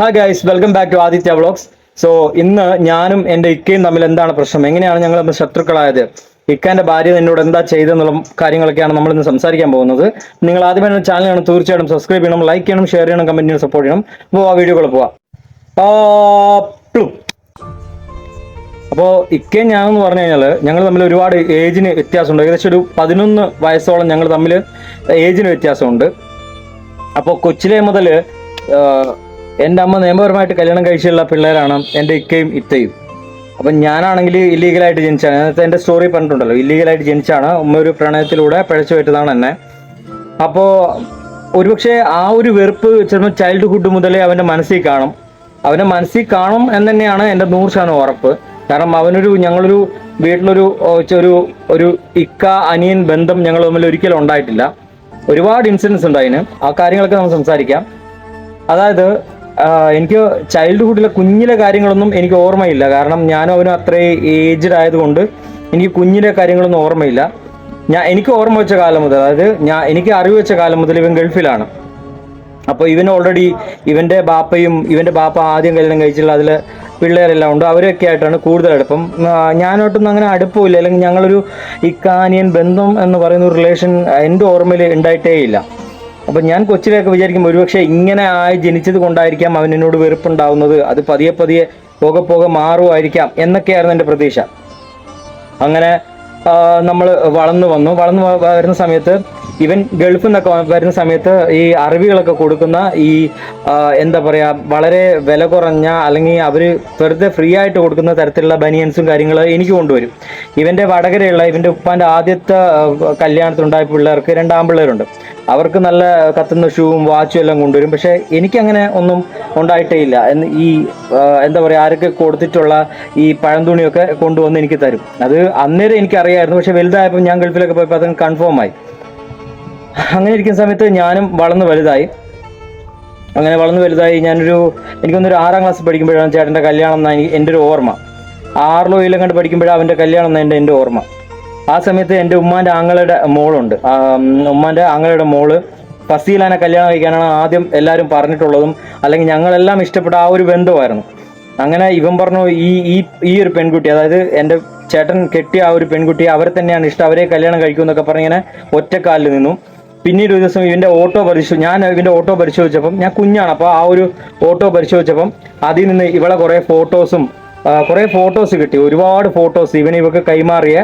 Hi guys welcome back to Aditya vlogs so ഇന്ന് ഞാനും എന്റെ ഇക്കയും തമ്മിൽ എന്താണ് പ്രശ്നം? എങ്ങനെയാണ് ഞങ്ങൾ തമ്മിൽ ശത്രുക്കളായത്? ഇക്കാന്റെ ഭാര്യ എന്നോട് എന്താ ചെയ്തെന്നുള്ള കാര്യങ്ങളൊക്കെയാണ് നമ്മൾ ഇന്ന് സംസാരിക്കാൻ പോകുന്നത്. നിങ്ങൾ ആദ്യമേ എന്റെ ചാനൽ ആണ് തീർച്ചയായിട്ടും സബ്സ്ക്രൈബ് ചെയ്യണം ലൈക്ക് ചെയ്യണം ഷെയർ ചെയ്യണം ചെയ്യണം സപ്പോർട്ട് ചെയ്യണം. അപ്പോൾ ആ വീഡിയോകൾ പോവാം. അപ്പോൾ ഇക്കയും ഞാനെന്ന് പറഞ്ഞു കഴിഞ്ഞാൽ ഞങ്ങൾ തമ്മിൽ ഒരുപാട് ഏജിന് വ്യത്യാസമുണ്ട്. ഏകദേശം ഒരു പതിനൊന്ന് വയസ്സോളം ഞങ്ങൾ തമ്മിൽ ഏജിന് വ്യത്യാസമുണ്ട്. അപ്പോൾ കൊച്ചിലെ മുതൽ എന്റെ അമ്മ നിയമപരമായിട്ട് കല്യാണം കഴിച്ചുള്ള പിള്ളേരാണ് എന്റെ ഇക്കയും ഇത്തയും. അപ്പം ഞാനാണെങ്കിൽ ഇല്ലീഗലായിട്ട് ജനിച്ചാണ് നേരത്തെ എന്റെ സ്റ്റോറി പറഞ്ഞിട്ടുണ്ടല്ലോ. ഇല്ലീഗലായിട്ട് ജനിച്ചാണ്. ഉമ്മ ഒരു പ്രണയത്തിലൂടെ പഴച്ചു പറ്റുന്നതാണ് എന്നെ. അപ്പോൾ ഒരുപക്ഷെ ആ ഒരു വെറുപ്പ് ചിലപ്പോൾ ചൈൽഡ്ഹുഡ് മുതലേ അവന്റെ മനസ്സിൽ കാണും. അവന്റെ മനസ്സിൽ കാണും എന്ന് തന്നെയാണ് എന്റെ നൂറ് ശതമാനം ഉറപ്പ്. കാരണം അവനൊരു ഞങ്ങളൊരു വീട്ടിലൊരു ഒരു ഒരു ഇക്ക അനിയൻ ബന്ധം ഞങ്ങൾ തമ്മിൽ ഒരിക്കലും ഉണ്ടായിട്ടില്ല. ഒരുപാട് ഇൻസിഡൻസ് ഉണ്ട് അതിന്. ആ കാര്യങ്ങളൊക്കെ നമുക്ക് സംസാരിക്കാം. അതായത് എനിക്ക് ചൈൽഡ്ഹുഡിലെ കുഞ്ഞിലെ കാര്യങ്ങളൊന്നും എനിക്ക് ഓർമ്മയില്ല. കാരണം ഞാനും അവനും അത്രയും ഏജ്ഡ് ആയതുകൊണ്ട് എനിക്ക് കുഞ്ഞിലെ കാര്യങ്ങളൊന്നും ഓർമ്മയില്ല. ഞാൻ എനിക്ക് ഓർമ്മ വെച്ച കാലം മുതൽ അതായത് ഞാൻ എനിക്ക് അറിവ് വെച്ച കാലം മുതൽ ഇവൻ ഗൾഫിലാണ്. അപ്പോൾ ഇവൻ ഓൾറെഡി ഇവന്റെ ബാപ്പയും ഇവന്റെ ബാപ്പ ആദ്യം കല്യാണം കഴിച്ചിട്ടുള്ള അതിൽ പിള്ളേരെല്ലാം ഉണ്ട്. അവരൊക്കെ ആയിട്ടാണ് കൂടുതൽ അടുപ്പം. ഞാനോട്ടൊന്നും അങ്ങനെ അടുപ്പമില്ല. അല്ലെങ്കിൽ ഞങ്ങളൊരു ഇക്കാനിയൻ ബന്ധം എന്ന് പറയുന്ന റിലേഷൻ എന്റെ ഓർമ്മയിൽ ഉണ്ടായിട്ടേ ഇല്ല. അപ്പം ഞാൻ കൊച്ചിലൊക്കെ വിചാരിക്കും ഒരുപക്ഷെ ഇങ്ങനെ ആയി ജനിച്ചത് കൊണ്ടായിരിക്കാം അവൻ എന്നോട് വെറുപ്പുണ്ടാവുന്നത്. അത് പതിയെ പതിയെ പോകെ പോകെ മാറുമായിരിക്കാം എന്നൊക്കെയായിരുന്നു എന്റെ പ്രതീക്ഷ. അങ്ങനെ നമ്മൾ വളർന്നു വന്നു. വളർന്നു വരുന്ന സമയത്ത് ഇവൻ ഗൾഫിൽ നിന്നൊക്കെ വരുന്ന സമയത്ത് ഈ അറിവുകളൊക്കെ കൊടുക്കുന്ന ഈ എന്താ പറയുക വളരെ വില കുറഞ്ഞ അല്ലെങ്കിൽ അവർ വെറുതെ ഫ്രീ ആയിട്ട് കൊടുക്കുന്ന തരത്തിലുള്ള ബനിയൻസും കാര്യങ്ങൾ എനിക്ക് കൊണ്ടുവരും. ഇവന്റെ വടകരയുള്ള ഇവന്റെ ഉപ്പാന്റെ ആദ്യത്തെ കല്യാണത്തിലുണ്ടായ പിള്ളേർക്ക് രണ്ടാം പിള്ളേരുണ്ട് അവർക്ക് നല്ല കത്തുന്ന ഷൂവും വാച്ചും എല്ലാം കൊണ്ടുവരും. പക്ഷേ എനിക്കങ്ങനെ ഒന്നും ഉണ്ടായിട്ടേ ഇല്ല എന്ന് ഈ എന്താ പറയുക ആരൊക്കെ കൊടുത്തിട്ടുള്ള ഈ പഴംതുണിയൊക്കെ കൊണ്ടുവന്ന് എനിക്ക് തരും. അത് അന്നേരം എനിക്കറിയായിരുന്നു. പക്ഷെ വലുതായപ്പോൾ ഞാൻ ഗൾഫിലൊക്കെ പോയപ്പോൾ അതങ്ങ് കൺഫേം ആയി അങ്ങനെ ഇരിക്കുന്ന സമയത്ത് ഞാനും വളർന്ന് വലുതായി. അങ്ങനെ വളർന്ന് വലുതായി ഞാനൊരു എനിക്കൊന്നൊരു ആറാം ക്ലാസ് പഠിക്കുമ്പോഴാണ് ചേട്ടന്റെ കല്യാണം എന്നാണ് എന്റെ ഒരു ഓർമ്മ. ആറിലോ ഏഴിലും കണ്ട് പഠിക്കുമ്പോഴാണ് അവന്റെ കല്യാണം എന്നാണ് എന്റെ എന്റെ ഓർമ്മ. ആ സമയത്ത് എന്റെ ഉമ്മാന്റെ ആങ്ങളുടെ മോളുണ്ട്. ഉമ്മാന്റെ ആങ്ങളുടെ മോൾ ഫസീലാനെ കല്യാണം കഴിക്കാനാണ് ആദ്യം എല്ലാവരും പറഞ്ഞിട്ടുള്ളതും അല്ലെങ്കിൽ ഞങ്ങളെല്ലാം ഇഷ്ടപ്പെട്ട ആ ഒരു ബന്ധമായിരുന്നു. അങ്ങനെ ഇവൻ പറഞ്ഞു ഈ ഈ ഈ ഒരു പെൺകുട്ടി അതായത് എന്റെ ചേട്ടൻ കെട്ടിയ ആ ഒരു പെൺകുട്ടി അവരെ തന്നെയാണ് ഇഷ്ടം അവരെ കല്യാണം കഴിക്കും എന്നൊക്കെ പറഞ്ഞിങ്ങനെ ഒറ്റക്കാലിൽ നിന്നു. പിന്നീട് ഒരു ദിവസം ഇവന്റെ ഓട്ടോ പരിശോ ഞാൻ ഇവന്റെ ഓട്ടോ പരിശോധിച്ചപ്പം ഞാൻ കുഞ്ഞാണ് അപ്പോൾ ആ ഒരു ഓട്ടോ പരിശോധിച്ചപ്പം അതിൽ നിന്ന് ഇവളെ കുറേ ഫോട്ടോസും കുറേ ഫോട്ടോസ് കിട്ടി. ഒരുപാട് ഫോട്ടോസ് ഇവന് ഇവക്ക് കൈമാറിയ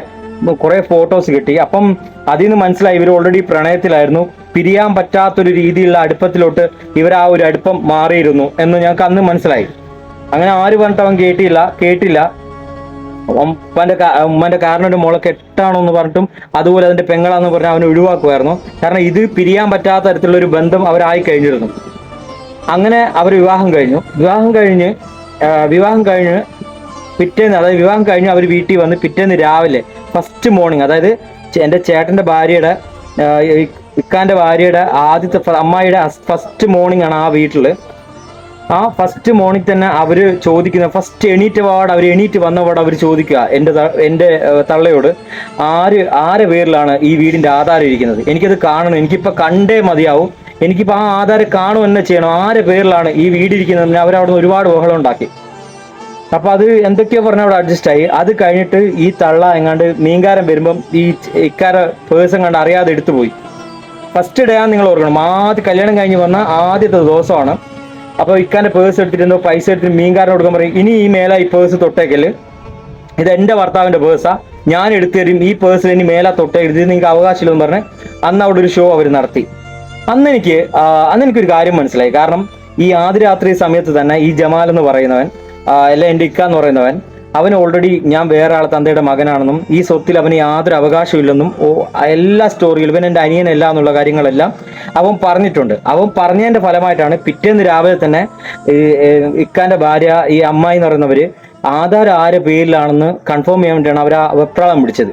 കുറേ ഫോട്ടോസ് കിട്ടി. അപ്പം അതിൽ നിന്ന് മനസ്സിലായി ഇവർ ഓൾറെഡി പ്രണയത്തിലായിരുന്നു. പിരിയാൻ പറ്റാത്തൊരു രീതിയിലുള്ള അടുപ്പത്തിലോട്ട് ഇവർ ആ ഒരു അടുപ്പം മാറിയിരുന്നു എന്ന് ഞങ്ങൾക്ക് അന്ന് മനസ്സിലായി. അങ്ങനെ ആര് പറഞ്ഞിട്ട് അവൻ കേട്ടില്ല കേട്ടില്ല. ഉമ്മാന്റെ ഉമ്മന്റെ കാരണം ഒരു മോളെ കെട്ടാണോ എന്ന് പറഞ്ഞിട്ടും അതുപോലെ അതിന്റെ പെങ്ങളാന്ന് പറഞ്ഞ അവനെ ഒഴിവാക്കുമായിരുന്നു. കാരണം ഇത് പിരിയാൻ പറ്റാത്ത തരത്തിലുള്ള ഒരു ബന്ധം അവരായി കഴിഞ്ഞിരുന്നു. അങ്ങനെ അവർ വിവാഹം കഴിഞ്ഞു. വിവാഹം കഴിഞ്ഞ് വിവാഹം കഴിഞ്ഞ് പിറ്റേന്ന് അതായത് വിവാഹം കഴിഞ്ഞ് അവർ വീട്ടിൽ വന്ന് പിറ്റേന്ന് രാവിലെ ഫസ്റ്റ് മോർണിംഗ് അതായത് എന്റെ ചേട്ടന്റെ ഭാര്യയുടെ ഇക്കാന്റെ ഭാര്യയുടെ ആദ്യത്തെ അമ്മായിയുടെ ഫസ്റ്റ് മോർണിംഗ് ആണ് ആ വീട്ടിൽ ആ ഫസ്റ്റ് മോർണിംഗ് തന്നെ അവർ ചോദിക്കുന്ന ഫസ്റ്റ് എണീറ്റ് പാട് അവർ എണീറ്റ് വന്ന പാട് അവർ ചോദിക്കുക എന്റെ എന്റെ തള്ളയോട് ആര് ആരെ പേരിലാണ് ഈ വീടിന്റെ ആധാരം ഇരിക്കുന്നത്? എനിക്കത് കാണണം എനിക്കിപ്പോൾ കണ്ടേ മതിയാവും. എനിക്കിപ്പോൾ ആ ആധാരം കാണുമെന്നെ ചെയ്യണം. ആരെ പേരിലാണ് ഈ വീടിരിക്കുന്നത് അവരവിടെ ഒരുപാട് ബഹളം ഉണ്ടാക്കി. അപ്പൊ അത് എന്തൊക്കെയോ പറഞ്ഞ അവിടെ അഡ്ജസ്റ്റ് ആയി. അത് കഴിഞ്ഞിട്ട് ഈ തള്ള എങ്ങാണ്ട് മീൻകാരം വരുമ്പം ഈ ഇക്കാര പേഴ്സൺ കണ്ട് അറിയാതെ എടുത്തു പോയി. ഫസ്റ്റ് ഡേ ആണ് നിങ്ങൾ ഓർക്കണം. ആദ്യ കല്യാണം കഴിഞ്ഞ് വന്ന ആദ്യത്തെ ദിവസമാണ്. അപ്പോൾ ഇക്കാന്റെ പേഴ്സ് എടുത്തിരുന്നു പൈസ എടുത്തിട്ട് മീൻകാരൻ കൊടുക്കാൻ പറയും ഇനി ഈ മേല ഈ പേഴ്സ് തൊട്ടേക്കൽ. ഇത് എന്റെ ഭർത്താവിന്റെ പേഴ്സാ ഞാൻ എടുത്തു തരും ഈ പേഴ്സിൽ ഇനി മേല തൊട്ടേ ഇത് നിങ്ങൾക്ക് അവകാശമില്ലെന്ന് പറഞ്ഞ് അന്ന് അവിടെ ഒരു ഷോ അവർ നടത്തി. അന്ന് എനിക്ക് അന്ന് എനിക്കൊരു കാര്യം മനസ്സിലായി. കാരണം ഈ ആദ്യ രാത്രി സമയത്ത് തന്നെ ഈ ജമാൽ എന്ന് പറയുന്നവൻ അല്ല എന്റെ ഇക്ക എന്ന് പറയുന്നവൻ. അവൻ ഓൾറെഡി ഞാൻ വേറെ ആളെ തന്തയുടെ മകനാണെന്നും ഈ സ്വത്തിൽ അവന് യാതൊരു അവകാശമില്ലെന്നും എല്ലാ സ്റ്റോറിയിലും ഇവൻ എന്റെ അനിയനല്ല എന്നുള്ള കാര്യങ്ങളെല്ലാം അവൻ പറഞ്ഞിട്ടുണ്ട്. അവൻ പറഞ്ഞതിന്റെ ഫലമായിട്ടാണ് പിറ്റേന്ന് രാവിലെ തന്നെ ഇക്കാന്റെ ഭാര്യ ഈ അമ്മായി എന്ന് പറയുന്നവർ ആധാർ ആരെ പേരിലാണെന്ന് കൺഫേം ചെയ്യാൻ വേണ്ടിയാണ് അവർ ആ വെപ്രാളം പിടിച്ചത്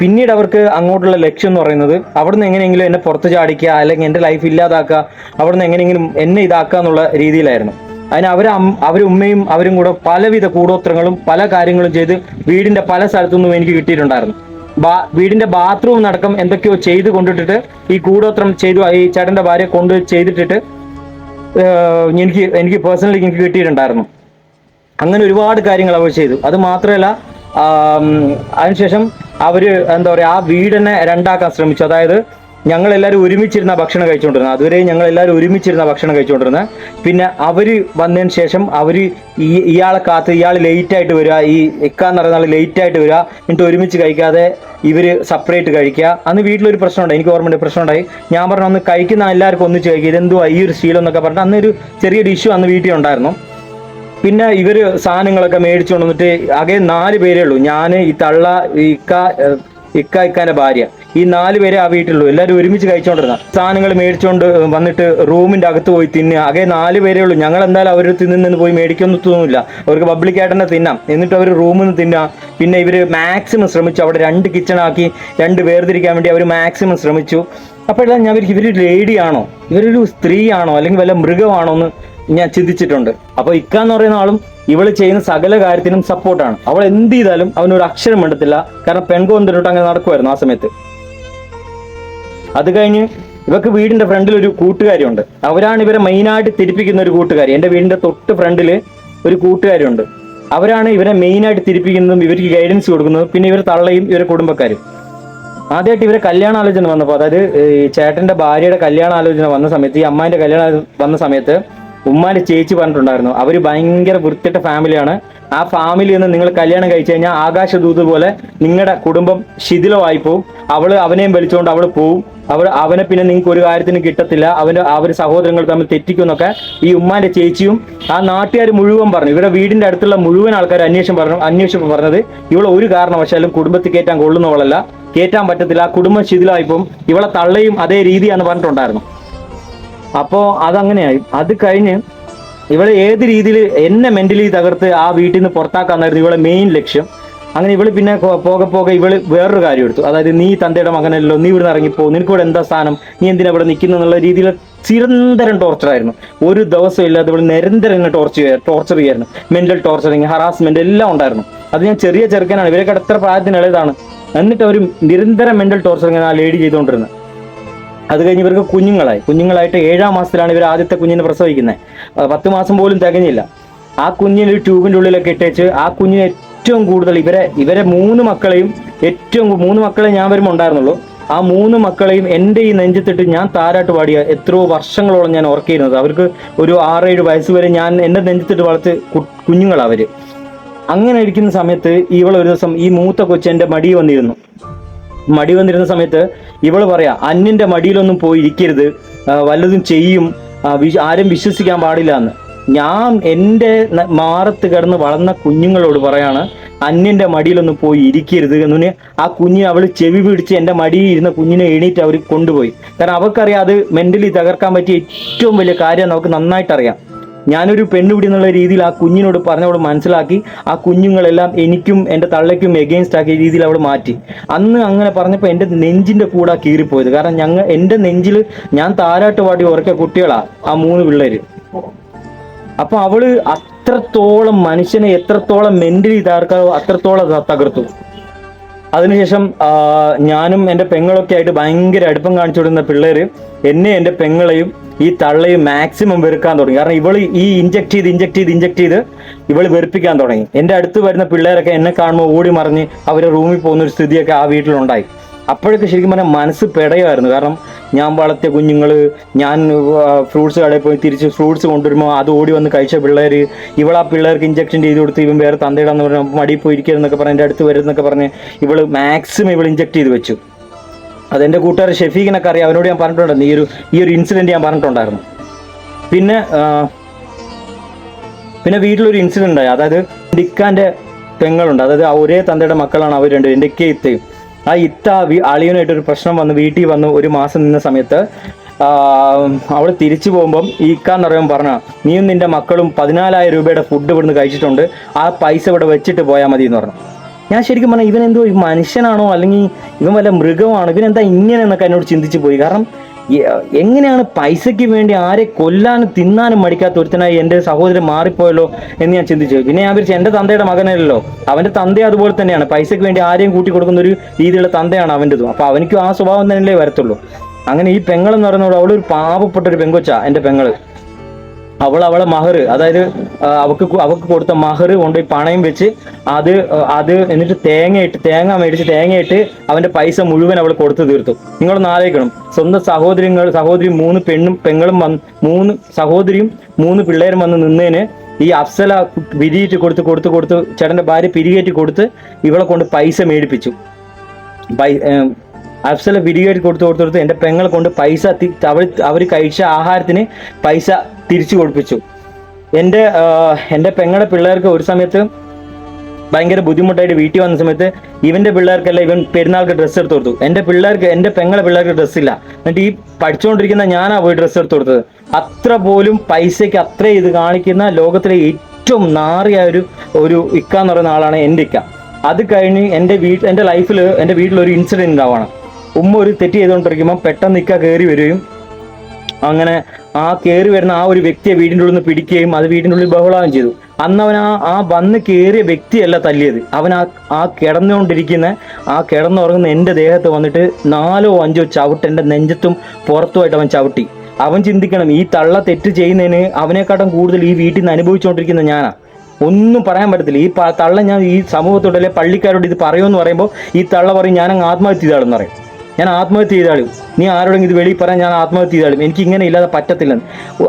പിന്നീട് അവർക്ക് അങ്ങോട്ടുള്ള ലക്ഷ്യം എന്ന് പറയുന്നത് അവിടുന്ന് എങ്ങനെയെങ്കിലും എന്നെ പുറത്ത് ചാടിക്കുക അല്ലെങ്കിൽ എന്റെ ലൈഫ് ഇല്ലാതാക്കുക അവിടുന്ന് എങ്ങനെയെങ്കിലും എന്നെ ഇതാക്കുക എന്നുള്ള രീതിയിലായിരുന്നു. അതിന് അവർ അവരുമ്മയും അവരും കൂടെ പലവിധ കൂടോത്രങ്ങളും പല കാര്യങ്ങളും ചെയ്ത് വീടിന്റെ പല സ്ഥലത്തുനിന്നും എനിക്ക് കിട്ടിയിട്ടുണ്ടായിരുന്നു. ബാ- വീടിന്റെ ബാത്റൂം നടക്കം എന്തൊക്കെയോ ചെയ്ത് കൊണ്ടിട്ടിട്ട് ഈ കൂടോത്രം ചെയ്തു ഈ ചേട്ടന്റെ ഭാര്യ കൊണ്ട് ചെയ്തിട്ടിട്ട് എനിക്ക് എനിക്ക് പേഴ്സണലി എനിക്ക് കിട്ടിയിട്ടുണ്ടായിരുന്നു. അങ്ങനെ ഒരുപാട് കാര്യങ്ങൾ അവർ ചെയ്തു. അത് മാത്രമല്ല അതിനുശേഷം അവർ എന്താ പറയാ ആ വീടിനെ രണ്ടാക്കാൻ ശ്രമിച്ചു. അതായത് ഞങ്ങൾ എല്ലാവരും ഒരുമിച്ചിരുന്ന ഭക്ഷണം കഴിച്ചുകൊണ്ടിരുന്നത്. അതുവരെ ഞങ്ങൾ എല്ലാവരും ഒരുമിച്ചിരുന്ന ഭക്ഷണം കഴിച്ചുകൊണ്ടിരുന്നത്. പിന്നെ അവർ വന്നതിന് ശേഷം അവർ ഈ ഇയാളെ കാത്ത് ഇയാൾ ലേറ്റ് ആയിട്ട് വരിക ഈ എക്കാന്ന് പറയുന്ന ആൾ ലേറ്റ് ആയിട്ട് വരിക എന്നിട്ട് ഒരുമിച്ച് കഴിക്കാതെ ഇവർ സെപ്പറേറ്റ് കഴിക്കുക. അന്ന് വീട്ടിലൊരു പ്രശ്നമുണ്ടായി എനിക്ക് ഓർമ്മയുണ്ട് പ്രശ്നമുണ്ടായി. ഞാൻ പറഞ്ഞു അന്ന് കഴിക്കുന്ന എല്ലാവർക്കും ഒന്നിച്ച് കഴിക്കുക ഇതെന്തോ ഈ ഒരു ശീലം എന്നൊക്കെ പറഞ്ഞിട്ട് അന്നൊരു ചെറിയൊരു ഇഷ്യൂ അന്ന് വീട്ടിൽ ഉണ്ടായിരുന്നു. പിന്നെ ഇവർ സാധനങ്ങളൊക്കെ മേടിച്ചു കൊണ്ടുവന്നിട്ട് ആകെ നാല് പേരേ ഉള്ളൂ. ഞാൻ ഈ തള്ള ഇക്ക ഇക്ക ഇക്കാന്റെ ഭാര്യ. ഈ നാല് പേരെ ആ വീട്ടിലുള്ളൂ. എല്ലാവരും ഒരുമിച്ച് കഴിച്ചുകൊണ്ടിരുന്ന സാധനങ്ങൾ മേടിച്ചുകൊണ്ട് വന്നിട്ട് റൂമിന്റെ അകത്ത് പോയി തിന്നുക ആകെ നാല് പേരേ ഉള്ളൂ. ഞങ്ങൾ എന്തായാലും അവർ തിന്നുന്നു പോയി മേടിക്കൊന്നും തോന്നില്ല അവർക്ക് പബ്ലിക്കായിട്ട് തന്നെ തിന്നാം. എന്നിട്ട് അവർ റൂമിൽ നിന്ന് തിന്നാം. പിന്നെ ഇവർ മാക്സിമം ശ്രമിച്ചു. അവിടെ രണ്ട് കിച്ചൺ ആക്കി രണ്ട് വേർതിരിക്കാൻ വേണ്ടി അവർ മാക്സിമം ശ്രമിച്ചു. അപ്പോഴെല്ലാം ഞാൻ ഇവർ ആണോ? ഇവരൊരു സ്ത്രീയാണോ? അല്ലെങ്കിൽ വല്ല മൃഗമാണോ എന്ന് ഞാൻ ചിന്തിച്ചിട്ടുണ്ട്. അപ്പോൾ ഇക്ക എന്ന് പറയുന്ന ആളും ഇവൾ ചെയ്യുന്ന സകല കാര്യത്തിനും സപ്പോർട്ടാണ് അവൾ എന്ത് ചെയ്താലും അവനൊരു അക്ഷരം വേണ്ടത്തില്ല കാരണം പെൺകോന്തരോട്ട് അങ്ങനെ നടക്കുമായിരുന്നു ആ സമയത്ത്. അത് കഴിഞ്ഞ് ഇവക്ക് വീടിന്റെ ഫ്രണ്ടിൽ ഒരു കൂട്ടുകാരിയുണ്ട്. അവരാണ് ഇവരെ മെയിനായിട്ട് തിരിപ്പിക്കുന്ന ഒരു കൂട്ടുകാരി. എന്റെ വീടിന്റെ തൊട്ട് ഫ്രണ്ടിൽ ഒരു കൂട്ടുകാരിയുണ്ട്. അവരാണ് ഇവരെ മെയിനായിട്ട് തിരിപ്പിക്കുന്നതും ഇവർക്ക് ഗൈഡൻസ് കൊടുക്കുന്നതും പിന്നെ ഇവർ തള്ളയും ഇവരെ കുടുംബക്കാരും. ആദ്യമായിട്ട് ഇവരെ കല്യാണാലോചന വന്നപ്പോൾ അതായത് ചേട്ടന്റെ ഭാര്യയുടെ കല്യാണാലോചന വന്ന സമയത്ത് ഈ അമ്മാന്റെ കല്യാണം വന്ന സമയത്ത് ഉമ്മാന്റെ ചേച്ചി പറഞ്ഞിട്ടുണ്ടായിരുന്നു. അവർ ഭയങ്കര വൃത്തിയിട്ട ഫാമിലിയാണ് ആ ഫാമിലി നിന്ന് നിങ്ങൾ കല്യാണം കഴിച്ചു കഴിഞ്ഞാൽ ആകാശദൂത് പോലെ നിങ്ങളുടെ കുടുംബം ശിഥിലമായി പോവും. അവൾ അവനെയും വലിച്ചുകൊണ്ട് അവൾ പോവും. അവൾ അവനെ പിന്നെ നിങ്ങൾക്ക് ഒരു കാര്യത്തിന് കിട്ടത്തില്ല. അവന്റെ അവർ സഹോദരങ്ങൾ തമ്മിൽ തെറ്റിക്കുന്നൊക്കെ ഈ ഉമ്മാന്റെ ചേച്ചിയും ആ നാട്ടുകാർ മുഴുവൻ പറഞ്ഞു. ഇവരുടെ വീടിന്റെ അടുത്തുള്ള മുഴുവൻ ആൾക്കാർ അന്വേഷണം പറഞ്ഞു അന്വേഷണം പറഞ്ഞത് ഇവൾ ഒരു കാരണവശാലും കുടുംബത്തിൽ കയറ്റാൻ കൊള്ളുന്നവളല്ല. കയറ്റാൻ പറ്റത്തില്ല. ആ കുടുംബം ശിഥിലായിപ്പോവും ഇവളെ തള്ളയും അതേ രീതിയാണ് പറഞ്ഞിട്ടുണ്ടായിരുന്നു. അപ്പോൾ അതങ്ങനെയായി. അത് കഴിഞ്ഞ് ഇവളെ ഏത് രീതിയിൽ എന്നെ മെന്റലി തകർത്ത് ആ വീട്ടിൽ നിന്ന് പുറത്താക്കാന്നായിരുന്നു ഇവളെ മെയിൻ ലക്ഷ്യം. അങ്ങനെ ഇവൾ പിന്നെ പോകെ പോകെ ഇവൾ വേറൊരു കാര്യം എടുത്തു. അതായത് നീ തന്തയുടെ മകനല്ലോ നീ ഇവിടുന്ന് ഇറങ്ങിപ്പോ നിനക്ക് ഇവിടെ എന്താ സ്ഥാനം? നീ എന്തിനാ ഇവിടെ നിൽക്കുന്നു എന്നുള്ള രീതിയിൽ ടോർച്ചർ ആയിരുന്നു. ഒരു ദിവസം ഇല്ലാതെ ഇവൾ നിരന്തരം എന്നെ ടോർച്ചർ ടോർച്ചർ ചെയ്യായിരുന്നു. മെന്റൽ ടോർച്ചറിങ് ഹറാസ്മെന്റ് എല്ലാം ഉണ്ടായിരുന്നു. അത് ഞാൻ ചെറിയ ചെറുക്കനാണ്. ഇവരൊക്കെ എത്ര പ്രായത്തിന് ഇളയതാണ് എന്നിട്ട് അവർ നിരന്തരം മെന്റൽ ടോർച്ചറിങ് ആ ലേഡി ചെയ്തുകൊണ്ടിരുന്നത് അത് കഴിഞ്ഞ് ഇവർക്ക് കുഞ്ഞുങ്ങളായി. കുഞ്ഞുങ്ങളായിട്ട് ഏഴാം മാസത്തിലാണ് ഇവർ ആദ്യത്തെ കുഞ്ഞിനെ പ്രസവിക്കുന്നത് പത്ത് മാസം പോലും തികഞ്ഞില്ല. ആ കുഞ്ഞിന് ഒരു ട്യൂബിന്റെ ഉള്ളിലൊക്കെ ഇട്ടേച്ച് ആ കുഞ്ഞിന് ഏറ്റവും കൂടുതൽ ഇവരെ ഇവരെ മൂന്ന് മക്കളെയും ഏറ്റവും മൂന്ന് മക്കളെ ഞാൻ വരുമ്പോൾ ഉണ്ടായിരുന്നുള്ളൂ. ആ മൂന്ന് മക്കളെയും എന്റെ ഈ നെഞ്ചത്തിട്ട് ഞാൻ താരാട്ട് പാടിയ എത്രയോ വർഷങ്ങളോളം ഞാൻ ഓർക്കിയിരുന്നത്. അവർക്ക് ഒരു ആറേഴ് വയസ്സ് വരെ ഞാൻ എന്റെ നെഞ്ചത്തിട്ട് വളർത്ത് കുഞ്ഞുങ്ങളവർ അങ്ങനെ ഇരിക്കുന്ന സമയത്ത് ഇവൾ ഒരു ദിവസം ഈ മൂത്ത കൊച്ചെന്റെ മടി വന്നിരുന്നു. മടി വന്നിരുന്ന സമയത്ത് ഇവൾ പറയാ അന്യന്റെ മടിയിലൊന്നും പോയി ഇരിക്കരുത് വല്ലതും ചെയ്യും. ആരും വിശ്വസിക്കാൻ പാടില്ല എന്ന്. ഞാൻ എന്റെ മാറത്ത് കിടന്ന് വളർന്ന കുഞ്ഞുങ്ങളോട് പറയാണ് അന്യന്റെ മടിയിലൊന്നും പോയി ഇരിക്കരുത്. എന്ന് ആ കുഞ്ഞിനെ അവൾ ചെവി പിടിച്ച് എന്റെ മടിയിൽ ഇരുന്ന കുഞ്ഞിനെ എണീറ്റ് അവർ കൊണ്ടുപോയി. കാരണം അവർക്കറിയാം അത് മെന്റലി തകർക്കാൻ പറ്റിയ ഏറ്റവും വലിയ കാര്യം നമുക്ക് നന്നായിട്ട് അറിയാം ഞാനൊരു പെണ്ണുപിടി എന്നുള്ള രീതിയിൽ ആ കുഞ്ഞിനോട് പറഞ്ഞവൾ മനസ്സിലാക്കി ആ കുഞ്ഞുങ്ങളെല്ലാം എനിക്കും എന്റെ തള്ളയ്ക്കും എഗെയിൻസ്റ്റ് ആക്കിയ രീതിയിൽ അവൾ മാറ്റി. അന്ന് അങ്ങനെ പറഞ്ഞപ്പോൾ എന്റെ നെഞ്ചിന്റെ കൂടെ കീറിപ്പോയത്. കാരണം ഞങ്ങൾ എന്റെ നെഞ്ചിൽ ഞാൻ താരാട്ട് പാടി ഉറക്കിയ കുട്ടികളാണ് ആ മൂന്ന് പിള്ളേർ അപ്പൊ അവൾ അത്രത്തോളം മനുഷ്യനെ എത്രത്തോളം മെന്റലി തകർക്കാവോ അത്രത്തോളം തകർത്തു. അതിനുശേഷം ഞാനും എന്റെ പെങ്ങളൊക്കെ ആയിട്ട് ഭയങ്കര അടുപ്പം കാണിച്ചുകൊണ്ടിരുന്ന പിള്ളേർ എന്നെ എന്റെ പെങ്ങളെയും ഈ തള്ളയും മാക്സിമം വെറുക്കാൻ തുടങ്ങി. കാരണം ഇവൾ ഈ ഇഞ്ചക്ട് ചെയ്ത് ഇഞ്ചക്ട് ചെയ്ത് ഇഞ്ചക്ട് ചെയ്ത് ഇവൾ വെറുപ്പിക്കാൻ തുടങ്ങി. എന്റെ അടുത്ത് വരുന്ന പിള്ളേരൊക്കെ എന്നെ കാണുമ്പോൾ ഓടി മറിഞ്ഞ് അവരെ റൂമിൽ പോകുന്ന ഒരു സ്ഥിതിയൊക്കെ ആ വീട്ടിലുണ്ടായി. അപ്പോഴൊക്കെ ശരിക്കും പറഞ്ഞാൽ മനസ്സ് പെടയായിരുന്നു കാരണം ഞാൻ വളർത്തിയ കുഞ്ഞുങ്ങൾ ഞാൻ ഫ്രൂട്ട്സ് കടയിൽ പോയി തിരിച്ച് ഫ്രൂട്ട്സ് കൊണ്ടുവരുമ്പോൾ അത് ഓടി വന്ന് കഴിച്ച പിള്ളേർ ഇവൾ ആ പിള്ളേർക്ക് ഇഞ്ചക്ഷൻ ചെയ്ത് കൊടുത്ത് ഇവൻ വേറെ തന്തയിടാന്ന് പറഞ്ഞാൽ മടിയിൽ പോയി ഇരിക്കരുതെന്നൊക്കെ പറഞ്ഞ് എന്റെ അടുത്ത് വരുന്നൊക്കെ പറഞ്ഞ് ഇവൾ മാക്സിമം ഇവൾ ഇഞ്ചക്ട് ചെയ്ത് വെച്ചു. അതെന്റെ കൂട്ടുകാരൻ ഷെഫീഖിനൊക്കെ അറിയാം. അവനോട് ഞാൻ പറഞ്ഞിട്ടുണ്ടായിരുന്നു ഈ ഒരു ഈ ഒരു ഇൻസിഡന്റ് ഞാൻ പറഞ്ഞിട്ടുണ്ടായിരുന്നു. പിന്നെ പിന്നെ വീട്ടിലൊരു ഇൻസിഡന്റ് ഉണ്ടായി. അതായത് ഡിക്കാന്റെ പെങ്ങളുണ്ട്. അതായത് ഒരേ തന്തയുടെ മക്കളാണ് അവർ രണ്ട് എന്റെ ഇക്ക ഇത്തയും. ആ ഇത്ത അളിയനായിട്ട് ഒരു പ്രശ്നം വന്ന് വീട്ടിൽ വന്ന് ഒരു മാസം നിന്ന സമയത്ത് അവൾ തിരിച്ചു പോകുമ്പം ഈ ഇക്കാന്ന് പറയുമ്പോൾ പറഞ്ഞ നീയും നിന്റെ മക്കളും പതിനാലായിരം രൂപയുടെ ഫുഡ് ഇവിടുന്ന് കഴിച്ചിട്ടുണ്ട്. ആ പൈസ ഇവിടെ വെച്ചിട്ട് പോയാൽ മതി എന്ന് പറഞ്ഞു. ഞാൻ ശരിക്കും പറഞ്ഞാൽ ഇവൻ എന്തോ മനുഷ്യനാണോ അല്ലെങ്കിൽ ഇവൻ വല്ല മൃഗമാണോ? ഇവൻ എന്താ ഇങ്ങനെ എന്നൊക്കെ എന്നോട് ചിന്തിച്ചു പോയി. കാരണം എങ്ങനെയാണ് പൈസയ്ക്ക് വേണ്ടി ആരെ കൊല്ലാനും തിന്നാനും മടിക്കാത്ത ഒരുത്തനായി എന്റെ സഹോദരൻ മാറിപ്പോയല്ലോ എന്ന് ഞാൻ ചിന്തിച്ചു. പിന്നെ ഞാൻ വിളിച്ചു എന്റെ തന്തയുടെ മകനല്ലോ അവന്റെ തന്ത അതുപോലെ തന്നെയാണ്. പൈസയ്ക്ക് വേണ്ടി ആരെയും കൂട്ടി കൊടുക്കുന്ന ഒരു രീതിയിലുള്ള തന്തയാണ് അവന്റെതും. അപ്പോൾ അവനിക്കും ആ സ്വഭാവം തന്നെയല്ലേ വരത്തുള്ളൂ. അങ്ങനെ ഈ പെങ്ങളെന്ന് പറയുന്നത് അവളൊരു പാവപ്പെട്ട ഒരു പെങ്കൊച്ച എന്റെ പെങ്ങൾ. അവൾ അവളെ മഹർ അതായത് അവക്ക് അവക്ക് കൊടുത്ത മഹർ കൊണ്ടുപോയി പണയം വെച്ച് അത് അത് എന്നിട്ട് തേങ്ങയിട്ട് തേങ്ങ മേടിച്ച് തേങ്ങയിട്ട് അവന്റെ പൈസ മുഴുവൻ അവൾ കൊടുത്തു തീർത്തു. നിങ്ങളൊന്ന് ആലോചിക്കണം. സ്വന്തം സഹോദരങ്ങൾ സഹോദരി മൂന്ന് പെണ്ണും പെങ്ങളും വന്ന് മൂന്ന് സഹോദരിയും മൂന്ന് പിള്ളേരും വന്ന് നിന്നതിന് ഈ അഫ്സല വിരിയിട്ട് കൊടുത്ത് കൊടുത്ത് കൊടുത്ത് ചേട്ടന്റെ ഭാര്യ പിരികേറ്റി കൊടുത്ത് ഇവളെ കൊണ്ട് പൈസ മേടിപ്പിച്ചു. ഏം, വീഡിയോ കൊടുത്ത് കൊടുത്ത് കൊടുത്ത് എന്റെ പെങ്ങളെ കൊണ്ട് പൈസ അവർ അവർ കഴിച്ച ആഹാരത്തിന് പൈസ തിരിച്ചു കൊടുപ്പിച്ചു. എന്റെ എന്റെ പെങ്ങളുടെ പിള്ളേർക്ക് ഒരു സമയത്ത് ഭയങ്കര ബുദ്ധിമുട്ടായിട്ട് വീട്ടിൽ വന്ന സമയത്ത് ഇവന്റെ പിള്ളേർക്കല്ല ഇവൻ പെരുന്നാൾക്ക് ഡ്രസ്സ് എടുത്ത് കൊടുത്തു. എന്റെ പിള്ളേർക്ക് എന്റെ പെങ്ങളെ പിള്ളേർക്ക് ഡ്രസ്സ് ഇല്ല. എന്നിട്ട് ഈ പഠിച്ചുകൊണ്ടിരിക്കുന്ന ഞാനാ പോയി ഡ്രസ്സ് എടുത്ത് കൊടുത്തത്. അത്ര പോലും പൈസയ്ക്ക് അത്ര ഇത് കാണിക്കുന്ന ലോകത്തിലെ ഏറ്റവും നാറിയ ഒരു ഒരു ഇക്ക എന്ന് പറയുന്ന ആളാണ് എന്റെ ഇക്ക. അത് കഴിഞ്ഞ് എന്റെ വീട്ടിൽ എന്റെ ലൈഫിൽ എന്റെ വീട്ടിൽ ഒരു ഇൻസിഡന്റ് ഉണ്ടാവാണ് ഉമ്മ ഒരു തെറ്റ് ചെയ്തുകൊണ്ടിരിക്കുമ്പോൾ പെട്ടെന്ന് ഇക്ക കയറി വരികയും അങ്ങനെ ആ കയറി വരുന്ന ആ ഒരു വ്യക്തിയെ വീടിന്റെ ഉള്ളിൽ നിന്ന് പിടിക്കുകയും അത് വീടിന്റെ ഉള്ളിൽ ബഹളാവുകയും ചെയ്തു. അന്ന് അവൻ ആ ആ വന്ന് കയറിയ വ്യക്തിയല്ല തല്ലിയത്. അവൻ ആ ആ കിടന്നുകൊണ്ടിരിക്കുന്ന ആ കിടന്നുറങ്ങുന്ന എന്റെ ദേഹത്ത് വന്നിട്ട് നാലോ അഞ്ചോ ചവിട്ട് എന്റെ നെഞ്ചത്തും പുറത്തുമായിട്ട് അവൻ ചവിട്ടി. അവൻ ചിന്തിക്കണം ഈ തള്ള തെറ്റ് ചെയ്യുന്നതിന് അവനെക്കാട്ടും കൂടുതൽ ഈ വീട്ടിൽ നിന്ന് അനുഭവിച്ചുകൊണ്ടിരിക്കുന്ന ഞാനാ. ഒന്നും പറയാൻ പറ്റത്തില്ല. ഈ തള്ള ഞാൻ ഈ സമൂഹത്തോട് പള്ളിക്കാരോട് ഇത് പറയുമെന്ന് പറയുമ്പോൾ ഈ തള്ള പറയും ഞാനങ്ങ് ആത്മഹത്യ ചെയ്താളെന്ന് പറയും. ഞാൻ ആത്മഹത്യ ചെയ്താലും നീ ആരോടെങ്കിലും ഇത് വെളിയിൽ പറയാൻ ഞാൻ ആത്മഹത്യ ചെയ്താലും എനിക്ക് ഇങ്ങനെ ഇല്ലാതെ പറ്റത്തില്ലെന്ന്.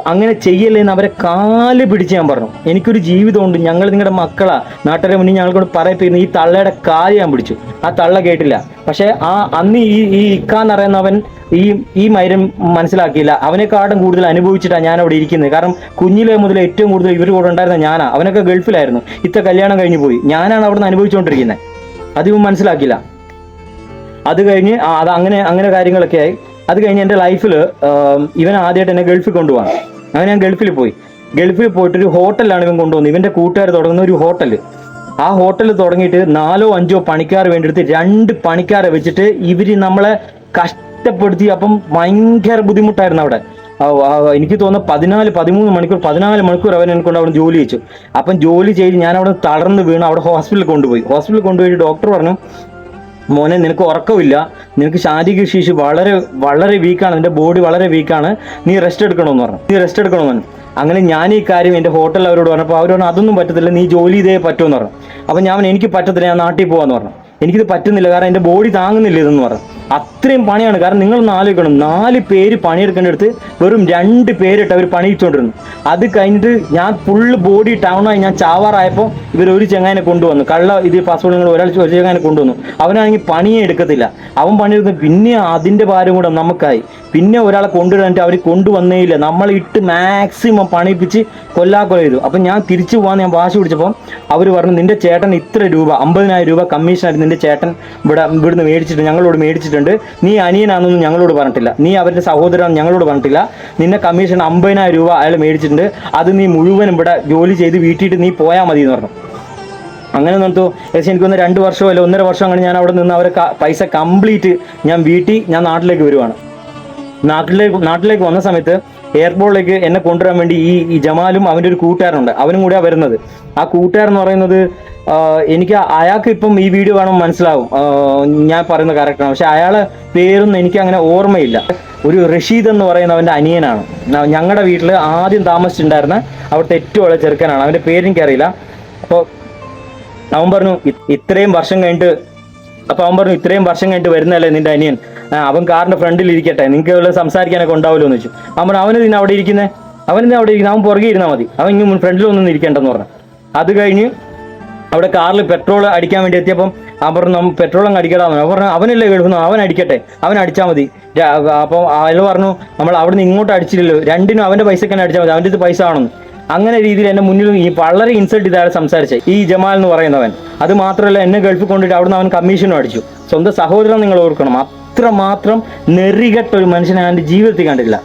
അങ്ങനെ ചെയ്യല്ലേന്ന് അവരെ കാൽ പിടിച്ച് ഞാൻ പറഞ്ഞു. എനിക്കൊരു ജീവിതമുണ്ട് ഞങ്ങൾ നിങ്ങളുടെ മക്കളാ. നാട്ടുകാരെ മുന്നിൽ ഞങ്ങൾക്കൊണ്ട് പറയപ്പെടുന്ന ഈ തള്ളയുടെ കാൽ ഞാൻ പിടിച്ചു. ആ തള്ള കേട്ടില്ല. പക്ഷേ ആ അന്ന് ഈ ഈ ഇക്കാന്ന് പറയുന്നവൻ ഈ ഈ മൈരം മനസ്സിലാക്കിയില്ല. അവനെക്കാട്ടും കൂടുതൽ അനുഭവിച്ചിട്ടാണ് ഞാൻ അവിടെ ഇരിക്കുന്നത്. കാരണം കുഞ്ഞിലെ മുതൽ ഏറ്റവും കൂടുതൽ ഇവർ കൂടെ ഉണ്ടായിരുന്ന ഞാനാ. അവനൊക്കെ ഗൾഫിലായിരുന്നു. ഇത്ത കല്യാണം കഴിഞ്ഞു പോയി. ഞാനാണ് അവിടെ നിന്ന് അനുഭവിച്ചുകൊണ്ടിരിക്കുന്നത്. അത് മനസ്സിലാക്കില്ല അത് കഴിഞ്ഞ് അത് അങ്ങനെ അങ്ങനെ കാര്യങ്ങളൊക്കെ ആയി. അത് കഴിഞ്ഞ് എന്റെ ലൈഫിൽ ഇവൻ ആദ്യമായിട്ട് എന്നെ ഗൾഫിൽ കൊണ്ടുപോകാൻ അങ്ങനെ ഞാൻ ഗൾഫിൽ പോയി. ഗൾഫിൽ പോയിട്ട് ഒരു ഹോട്ടലാണ് ഇവൻ കൊണ്ടുവന്നത് ഇവന്റെ കൂട്ടുകാർ തുടങ്ങുന്ന ഒരു ഹോട്ടൽ ആ ഹോട്ടൽ തുടങ്ങിയിട്ട് നാലോ അഞ്ചോ പണിക്കാർ വേണ്ടിയെടുത്ത് രണ്ട് പണിക്കാരെ വെച്ചിട്ട് ഇവർ നമ്മളെ കഷ്ടപ്പെടുത്തി അപ്പം ഭയങ്കര ബുദ്ധിമുട്ടായിരുന്നു അവിടെ. എനിക്ക് തോന്നുന്നു പതിനാല് പതിമൂന്ന് മണിക്കൂർ പതിനാല് മണിക്കൂർ അവൻ എന്നെ കൊണ്ട് അവിടെ ജോലി ചെയ്യിച്ചു. അപ്പം ജോലി ചെയ്ത് ഞാൻ അവിടെ തളർന്ന് വീണ് അവിടെ ഹോസ്പിറ്റലിൽ കൊണ്ടുപോയി. ഹോസ്പിറ്റലിൽ കൊണ്ടുപോയി ഡോക്ടർ പറഞ്ഞു മോനെ നിനക്ക് ഉറക്കമില്ല. നിനക്ക് ശാരീരിക ശേഷി വളരെ വളരെ വീക്കാണ് നിന്റെ ബോഡി വളരെ വീക്കാണ് നീ റെസ്റ്റ് എടുക്കണമെന്ന് പറഞ്ഞു. നീ റെസ്റ്റ് എടുക്കണമെന്ന് അങ്ങനെ ഞാൻ ഈ കാര്യം എന്റെ ഹോട്ടലിൽ അവരോട് പറഞ്ഞപ്പോൾ അവർ പറഞ്ഞു അതൊന്നും പറ്റത്തില്ല. നീ ജോലി ചെയ്തേ പറ്റുമെന്ന് പറഞ്ഞു. അപ്പോൾ ഞാൻ എനിക്ക് പറ്റത്തില്ല. ഞാൻ നാട്ടിൽ പോകാമെന്ന് പറഞ്ഞു. എനിക്കിത് പറ്റുന്നില്ല. കാരണം എന്റെ ബോഡി താങ്ങുന്നില്ല ഇതെന്ന് പറഞ്ഞു. അത്രയും പണിയാണ്. കാരണം നിങ്ങൾ ആലോചിക്കണം. നാല് പേര് പണിയെടുക്കേണ്ടടുത്ത് വെറും രണ്ട് പേരിട്ട് അവർ പണിയിച്ചുകൊണ്ടിരുന്നു അത് കഴിഞ്ഞിട്ട് ഞാൻ ഫുള്ള് ബോഡി ടൗണായി ഞാൻ ചാവാറായപ്പോൾ ഇവർ ഒരു ചെങ്ങാനെ കൊണ്ടുവന്നു. കള്ള ഇത് പാസ്പോർട്ട് നിങ്ങൾ ഒരാൾ ഒരു ചെങ്ങാനെ കൊണ്ടുവന്നു. അവനാണെങ്കിൽ പണിയെ എടുക്കത്തില്ല. അവൻ പണിയെടുത്ത് പിന്നെ അതിന്റെ ഭാരം കൂടെ നമുക്കായി. പിന്നെ ഒരാളെ കൊണ്ടുവരാനിട്ട് അവർ കൊണ്ടുവന്നേയില്ല. നമ്മൾ ഇട്ട് മാക്സിമം പണിപ്പിച്ച് കൊല്ലാക്കൊല ചെയ്തു അപ്പം ഞാൻ തിരിച്ചു പോകാൻ ഞാൻ വാശി പിടിച്ചപ്പോൾ അവർ പറഞ്ഞു നിന്റെ ചേട്ടൻ ഇത്ര രൂപ അമ്പതിനായിരം രൂപ കമ്മീഷനായിട്ട് നിന്റെ ചേട്ടൻ ഇവിടെ ഇവിടുന്ന് മേടിച്ചിട്ട് ഞങ്ങളോട് മേടിച്ചിട്ടുണ്ട്. നീ അനിയനാണെന്നൊന്നും ഞങ്ങളോട് പറഞ്ഞിട്ടില്ല. നീ അവരുടെ സഹോദരൻ ഞങ്ങളോട് പറഞ്ഞിട്ടില്ല. നിന്നെ കമ്മീഷൻ അമ്പതിനായിരം രൂപ അയാൾ മേടിച്ചിട്ടുണ്ട്. അത് നീ മുഴുവനും ഇവിടെ ജോലി ചെയ്ത് വീട്ടിയിട്ട് നീ പോയാൽ മതി എന്ന് പറഞ്ഞു. അങ്ങനെ നിർത്തു. ഏകദേശം എനിക്കൊന്ന് രണ്ട് വർഷമോ അല്ല ഒന്നര വർഷം അങ്ങനെ ഞാൻ അവിടെ നിന്ന് അവരെ പൈസ കംപ്ലീറ്റ് ഞാൻ വീട്ടിൽ ഞാൻ നാട്ടിലേക്ക് വരുവാണ്. നാട്ടിലേക്ക് നാട്ടിലേക്ക് വന്ന സമയത്ത് എയർപോർട്ടിലേക്ക് എന്നെ കൊണ്ടുവരാൻ വേണ്ടി ഈ ജമാലും അവന്റെ ഒരു കൂട്ടുകാരനുണ്ട്. അവനും കൂടിയാണ് വരുന്നത്. ആ കൂട്ടുകാരൻ എന്ന് പറയുന്നത് എനിക്ക് അയാൾക്ക് ഇപ്പം ഈ വീഡിയോ കാണുമ്പോൾ മനസ്സിലാവും. ഞാൻ പറയുന്ന കറക്റ്റാണ് പക്ഷെ അയാളെ പേരൊന്നും എനിക്ക് അങ്ങനെ ഓർമ്മയില്ല. ഒരു റഷീദ് എന്ന് പറയുന്ന അവന്റെ അനിയനാണ്. ഞങ്ങളുടെ വീട്ടിൽ ആദ്യം താമസിച്ചിട്ടുണ്ടായിരുന്ന അവിടുത്തെ ഏറ്റവും ഉള്ള ചെറുക്കനാണ്. അവന്റെ പേര് എനിക്കറിയില്ല. അപ്പോൾ അവൻ പറഞ്ഞു ഇത്രയും വർഷം കഴിഞ്ഞിട്ട് അപ്പോൾ അവൻ പറഞ്ഞു ഇത്രയും വർഷം കഴിഞ്ഞിട്ട് വരുന്നതല്ലേ നിന്റെ അനിയൻ? അവൻ കാറിന്റെ ഫ്രണ്ടിൽ ഇരിക്കട്ടെ. നിങ്ങൾക്ക് വല്ല സംസാരിക്കാനൊക്കെ ഉണ്ടാവുമല്ലോ എന്ന് വെച്ചു അവൻ പറഞ്ഞു അവന് അവിടെ ഇരിക്കുന്നത് അവൻ ഇന്ന് അവിടെ ഇരിക്കുന്നത് അവൻ പുറകെ ഇരുന്നാൽ മതി. അവൻ ഇങ്ങനെ ഫ്രണ്ടിലൊന്നും ഇരിക്കേണ്ടെന്ന് പറഞ്ഞു. അത് കഴിഞ്ഞ് അവിടെ കാറിൽ പെട്രോൾ അടിക്കാൻ വേണ്ടി എത്തിയപ്പം അവൻ പറഞ്ഞു "നമ്മ പെട്രോൾ അങ്ങ് അടിക്കടാന്ന്. അവൻ പറഞ്ഞു അവനല്ലേ കേൾക്കുന്നു? അവൻ അടിക്കട്ടെ. അവൻ അടിച്ചാൽ മതി. അപ്പം അയാൾ പറഞ്ഞു നമ്മൾ അവിടെ നിന്ന് ഇങ്ങോട്ട് അടിച്ചില്ലല്ലോ. രണ്ടിനും അവന്റെ പൈസക്ക് തന്നെ അടിച്ചാൽ മതി. അവന്റെ ഇത് പൈസ ആണെന്ന്. അങ്ങനെ രീതിയിൽ എന്റെ മുന്നിൽ ഈ വളരെ ഇൻസൾട്ട് ചെയ്ത് സംസാരിച്ചത് ഈ ജമാൽ എന്ന് പറയുന്നവൻ. അത് മാത്രമല്ല എന്നെ ഗൾഫിൽ കൊണ്ടിട്ട് അവിടുന്ന് അവൻ കമ്മീഷനും അടിച്ചു. സ്വന്തം സഹോദരൻ നിങ്ങൾ ഓർക്കണം. അത്ര മാത്രം നെറികെട്ട ഒരു മനുഷ്യനെ അവന്റെ ജീവിതത്തിൽ കണ്ടിട്ടില്ല.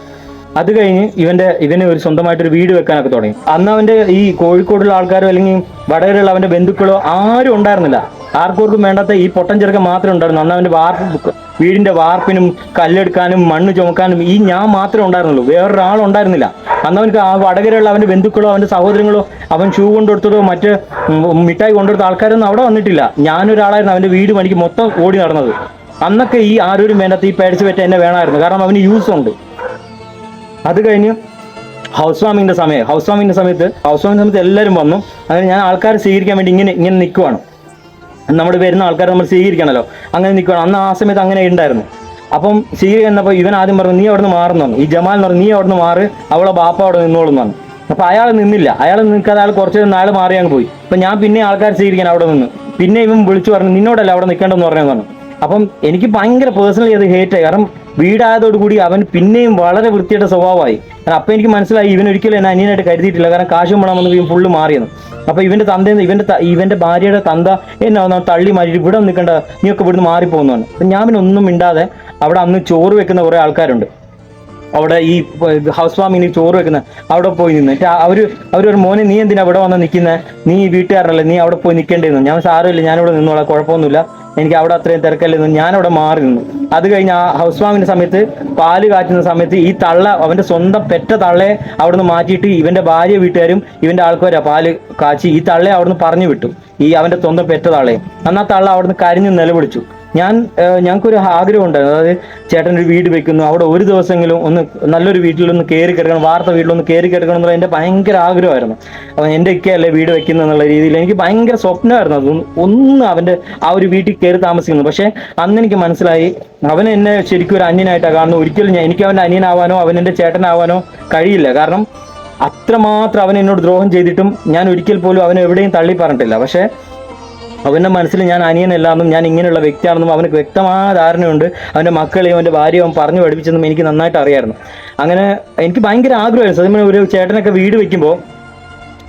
അത് കഴിഞ്ഞ് ഇവന്റെ ഇവന് ഒരു സ്വന്തമായിട്ടൊരു വീട് വെക്കാനൊക്കെ തുടങ്ങി. അന്ന് അവന്റെ ഈ കോഴിക്കോടുള്ള ആൾക്കാരോ അല്ലെങ്കിൽ വടകരയുള്ള അവന്റെ ബന്ധുക്കളോ ആരും ഉണ്ടായിരുന്നില്ല. ആർക്കും വേണ്ടാത്ത ഈ പൊട്ടൻ ചെറുക്കൻ മാത്രമേ ഉണ്ടായിരുന്നു അന്ന് അവന്റെ വാർപ്പ് വീടിന്റെ വാർപ്പിനും കല്ലെടുക്കാനും മണ്ണ് ചുമക്കാനും ഈ ഞാൻ മാത്രമേ ഉണ്ടായിരുന്നുള്ളൂ. വേറൊരാളും ഉണ്ടായിരുന്നില്ല. അന്ന് അവനക്ക് ആ വടകരയുള്ള അവന്റെ ബന്ധുക്കളോ അവന്റെ സഹോദരങ്ങളോ അവൻ ഷൂ കൊണ്ടുകൊടുത്തതോ മറ്റ് മിഠായി കൊണ്ടുകൊടുത്ത ആൾക്കാരൊന്നും അവിടെ വന്നിട്ടില്ല. ഞാനൊരാളായിരുന്നു അവന്റെ വീട് പണിക്ക് മൊത്തം ഓടി നടന്നത്. അന്നൊക്കെ ഈ ആരോരും വേണ്ടത്ത് ഈ പേടിച്ച് പറ്റ എന്നെ വേണമായിരുന്നു. കാരണം അവന് യൂസ് ഉണ്ട്. അത് കഴിഞ്ഞ് ഹൗസ് വാമിങ്ങിന്റെ സമയം. ഹൗസ് വാമിങ്ങിന്റെ സമയത്ത് ഹൗസ് വാമിങ് സമയത്ത് എല്ലാവരും വന്നു. അങ്ങനെ ഞാൻ ആൾക്കാരെ സ്വീകരിക്കാൻ വേണ്ടി ഇങ്ങനെ ഇങ്ങനെ നിൽക്കുവാണ് നമ്മൾ വരുന്ന ആൾക്കാരെ നമ്മൾ സ്വീകരിക്കണമല്ലോ. അങ്ങനെ നിൽക്കുവാണ് അന്ന് ആ സമയത്ത് അങ്ങനെ ഉണ്ടായിരുന്നു. അപ്പം സ്വീകരിക്കുന്നപ്പോൾ ഇവൻ ആദ്യം പറഞ്ഞു നീ അവിടുന്ന് മാറുന്നു ഈ ജമാൽ എന്ന് പറഞ്ഞു നീ അവിടുന്ന് മാറ്. അവളെ ബാപ്പ അവിടെ നിന്നോളും പറഞ്ഞു. അപ്പൊ അയാൾ നിന്നില്ല. അയാൾ നിൽക്കാതെ അയാൾ കുറച്ച് നാളെ മാറി അങ്ങ് പോയി. അപ്പൊ ഞാൻ പിന്നെ ആൾക്കാർ സ്വീകരിക്കാൻ അവിടെ നിന്ന്. പിന്നെ ഇവൻ വിളിച്ചു പറഞ്ഞു നിന്നോടല്ല അവിടെ നിൽക്കേണ്ടെന്ന് പറഞ്ഞു പറഞ്ഞു. അപ്പം എനിക്ക് ഭയങ്കര പേഴ്സണലി അത് ഹേറ്റായി കാരണം വീടായതോടുകൂടി അവൻ പിന്നെയും വളരെ വൃത്തിയുടെ സ്വഭാവമായി. കാരണം അപ്പം എനിക്ക് മനസ്സിലായി ഇവൻ ഒരിക്കലും എന്നെ അനിയനായിട്ട് കരുതിയിട്ടില്ല. കാരണം കാശും പണം വന്ന് ഇവൻ ഫുള്ള് മാറിയെന്ന്. അപ്പം ഇവന്റെ തന്ത ഇവന്റെ ഇവന്റെ ഭാര്യയുടെ തന്ത എന്നെ തള്ളി മാറ്റി ഇവിടെ നിൽക്കണ്ട നീയൊക്കെ ഇവിടുന്ന് മാറിപ്പോകുന്നതാണ്. അപ്പം ഞാൻ പിന്നെ ഒന്നും മിണ്ടാതെ അവിടെ അന്ന് ചോറ് വെക്കുന്ന കുറേ ആൾക്കാരുണ്ട്. അവിടെ ഈ ഹൗസ് വാമിന് ചോറ് വെക്കുന്ന അവിടെ പോയി നിന്ന്. എന്നിട്ട് അവർ അവരൊരു മോനെ നീ എന്തിനാ അവിടെ വന്ന് നിൽക്കുന്നത് നീ വീട്ടുകാരനല്ലേ? നീ അവിടെ പോയി നിൽക്കേണ്ടിരുന്നു. ഞാൻ സാരമില്ല ഞാനിവിടെ നിന്നോളാം കുഴപ്പമൊന്നുമില്ല. എനിക്ക് അവിടെ അത്രയും തിരക്കല്ലെന്ന് ഞാൻ അവിടെ മാറി നിന്നു. അത് കഴിഞ്ഞ് ആ ഹൗസ് വാമിന്റെ സമയത്ത് പാൽ കാറ്റുന്ന സമയത്ത് ഈ തള്ള അവന്റെ സ്വന്തം പെറ്റ തള്ളയെ അവിടുന്ന് മാറ്റിയിട്ട് ഇവന്റെ ഭാര്യ വീട്ടുകാരും ഇവന്റെ ആൾക്കാരാ പാൽ കാച്ചി ഈ തള്ളയെ അവിടുന്ന് പറഞ്ഞു വിട്ടു. ഈ അവന്റെ സ്വന്തം പെറ്റ തള്ളയെ. അന്ന് ആ തള്ള അവിടുന്ന് കരിഞ്ഞ് നിലവിളിച്ചു. ഞാൻ ഞങ്ങൾക്ക് ഞങ്ങൾക്കൊരു ആഗ്രഹം ഉണ്ടായിരുന്നു. അതായത് ചേട്ടൻ ഒരു വീട് വെക്കുന്നു. അവിടെ ഒരു ദിവസമെങ്കിലും ഒന്ന് നല്ലൊരു വീട്ടിലൊന്ന് കയറി കിടക്കണം വാർത്ത വീട്ടിലൊന്ന് കയറി കിടക്കണം എന്നുള്ള എന്റെ ഭയങ്കര ആഗ്രഹമായിരുന്നു. അപ്പം എന്റെ ഒക്കെയല്ലേ വീട് വെക്കുന്നത് എന്നുള്ള രീതിയിൽ എനിക്ക് ഭയങ്കര സ്വപ്നമായിരുന്നു. അത് ഒന്ന് അവന്റെ ആ ഒരു വീട്ടിൽ കയറി താമസിക്കുന്നു. പക്ഷേ അന്ന് എനിക്ക് മനസ്സിലായി അവൻ എന്നെ ശരിക്കും ഒരു അന്യനായിട്ടാണ് കാണുന്നത്. ഒരിക്കലും ഞാൻ എനിക്ക് അവന്റെ അനിയനാവാനോ അവൻ എന്റെ ചേട്ടനാവാനോ കഴിയില്ല. കാരണം അത്രമാത്രം അവൻ എന്നോട് ദ്രോഹം ചെയ്തിട്ടും ഞാൻ ഒരിക്കൽ പോലും അവനെ എവിടെയും തള്ളി പറഞ്ഞിട്ടില്ല. പക്ഷേ അവന്റെ മനസ്സിൽ ഞാൻ അനിയനല്ലാന്നും ഞാൻ ഇങ്ങനെയുള്ള വ്യക്തിയാണെന്നും അവന് വ്യക്തമായ ധാരണയുണ്ട്. അവന്റെ മക്കളെയും അവന്റെ ഭാര്യയും അവൻ പറഞ്ഞു പഠിപ്പിച്ചെന്നും എനിക്ക് നന്നായിട്ട് അറിയായിരുന്നു. അങ്ങനെ എനിക്ക് ഭയങ്കര ആഗ്രഹമായിരുന്നു. സത്യം ഒരു ചേട്ടനൊക്കെ വീട് വെക്കുമ്പോൾ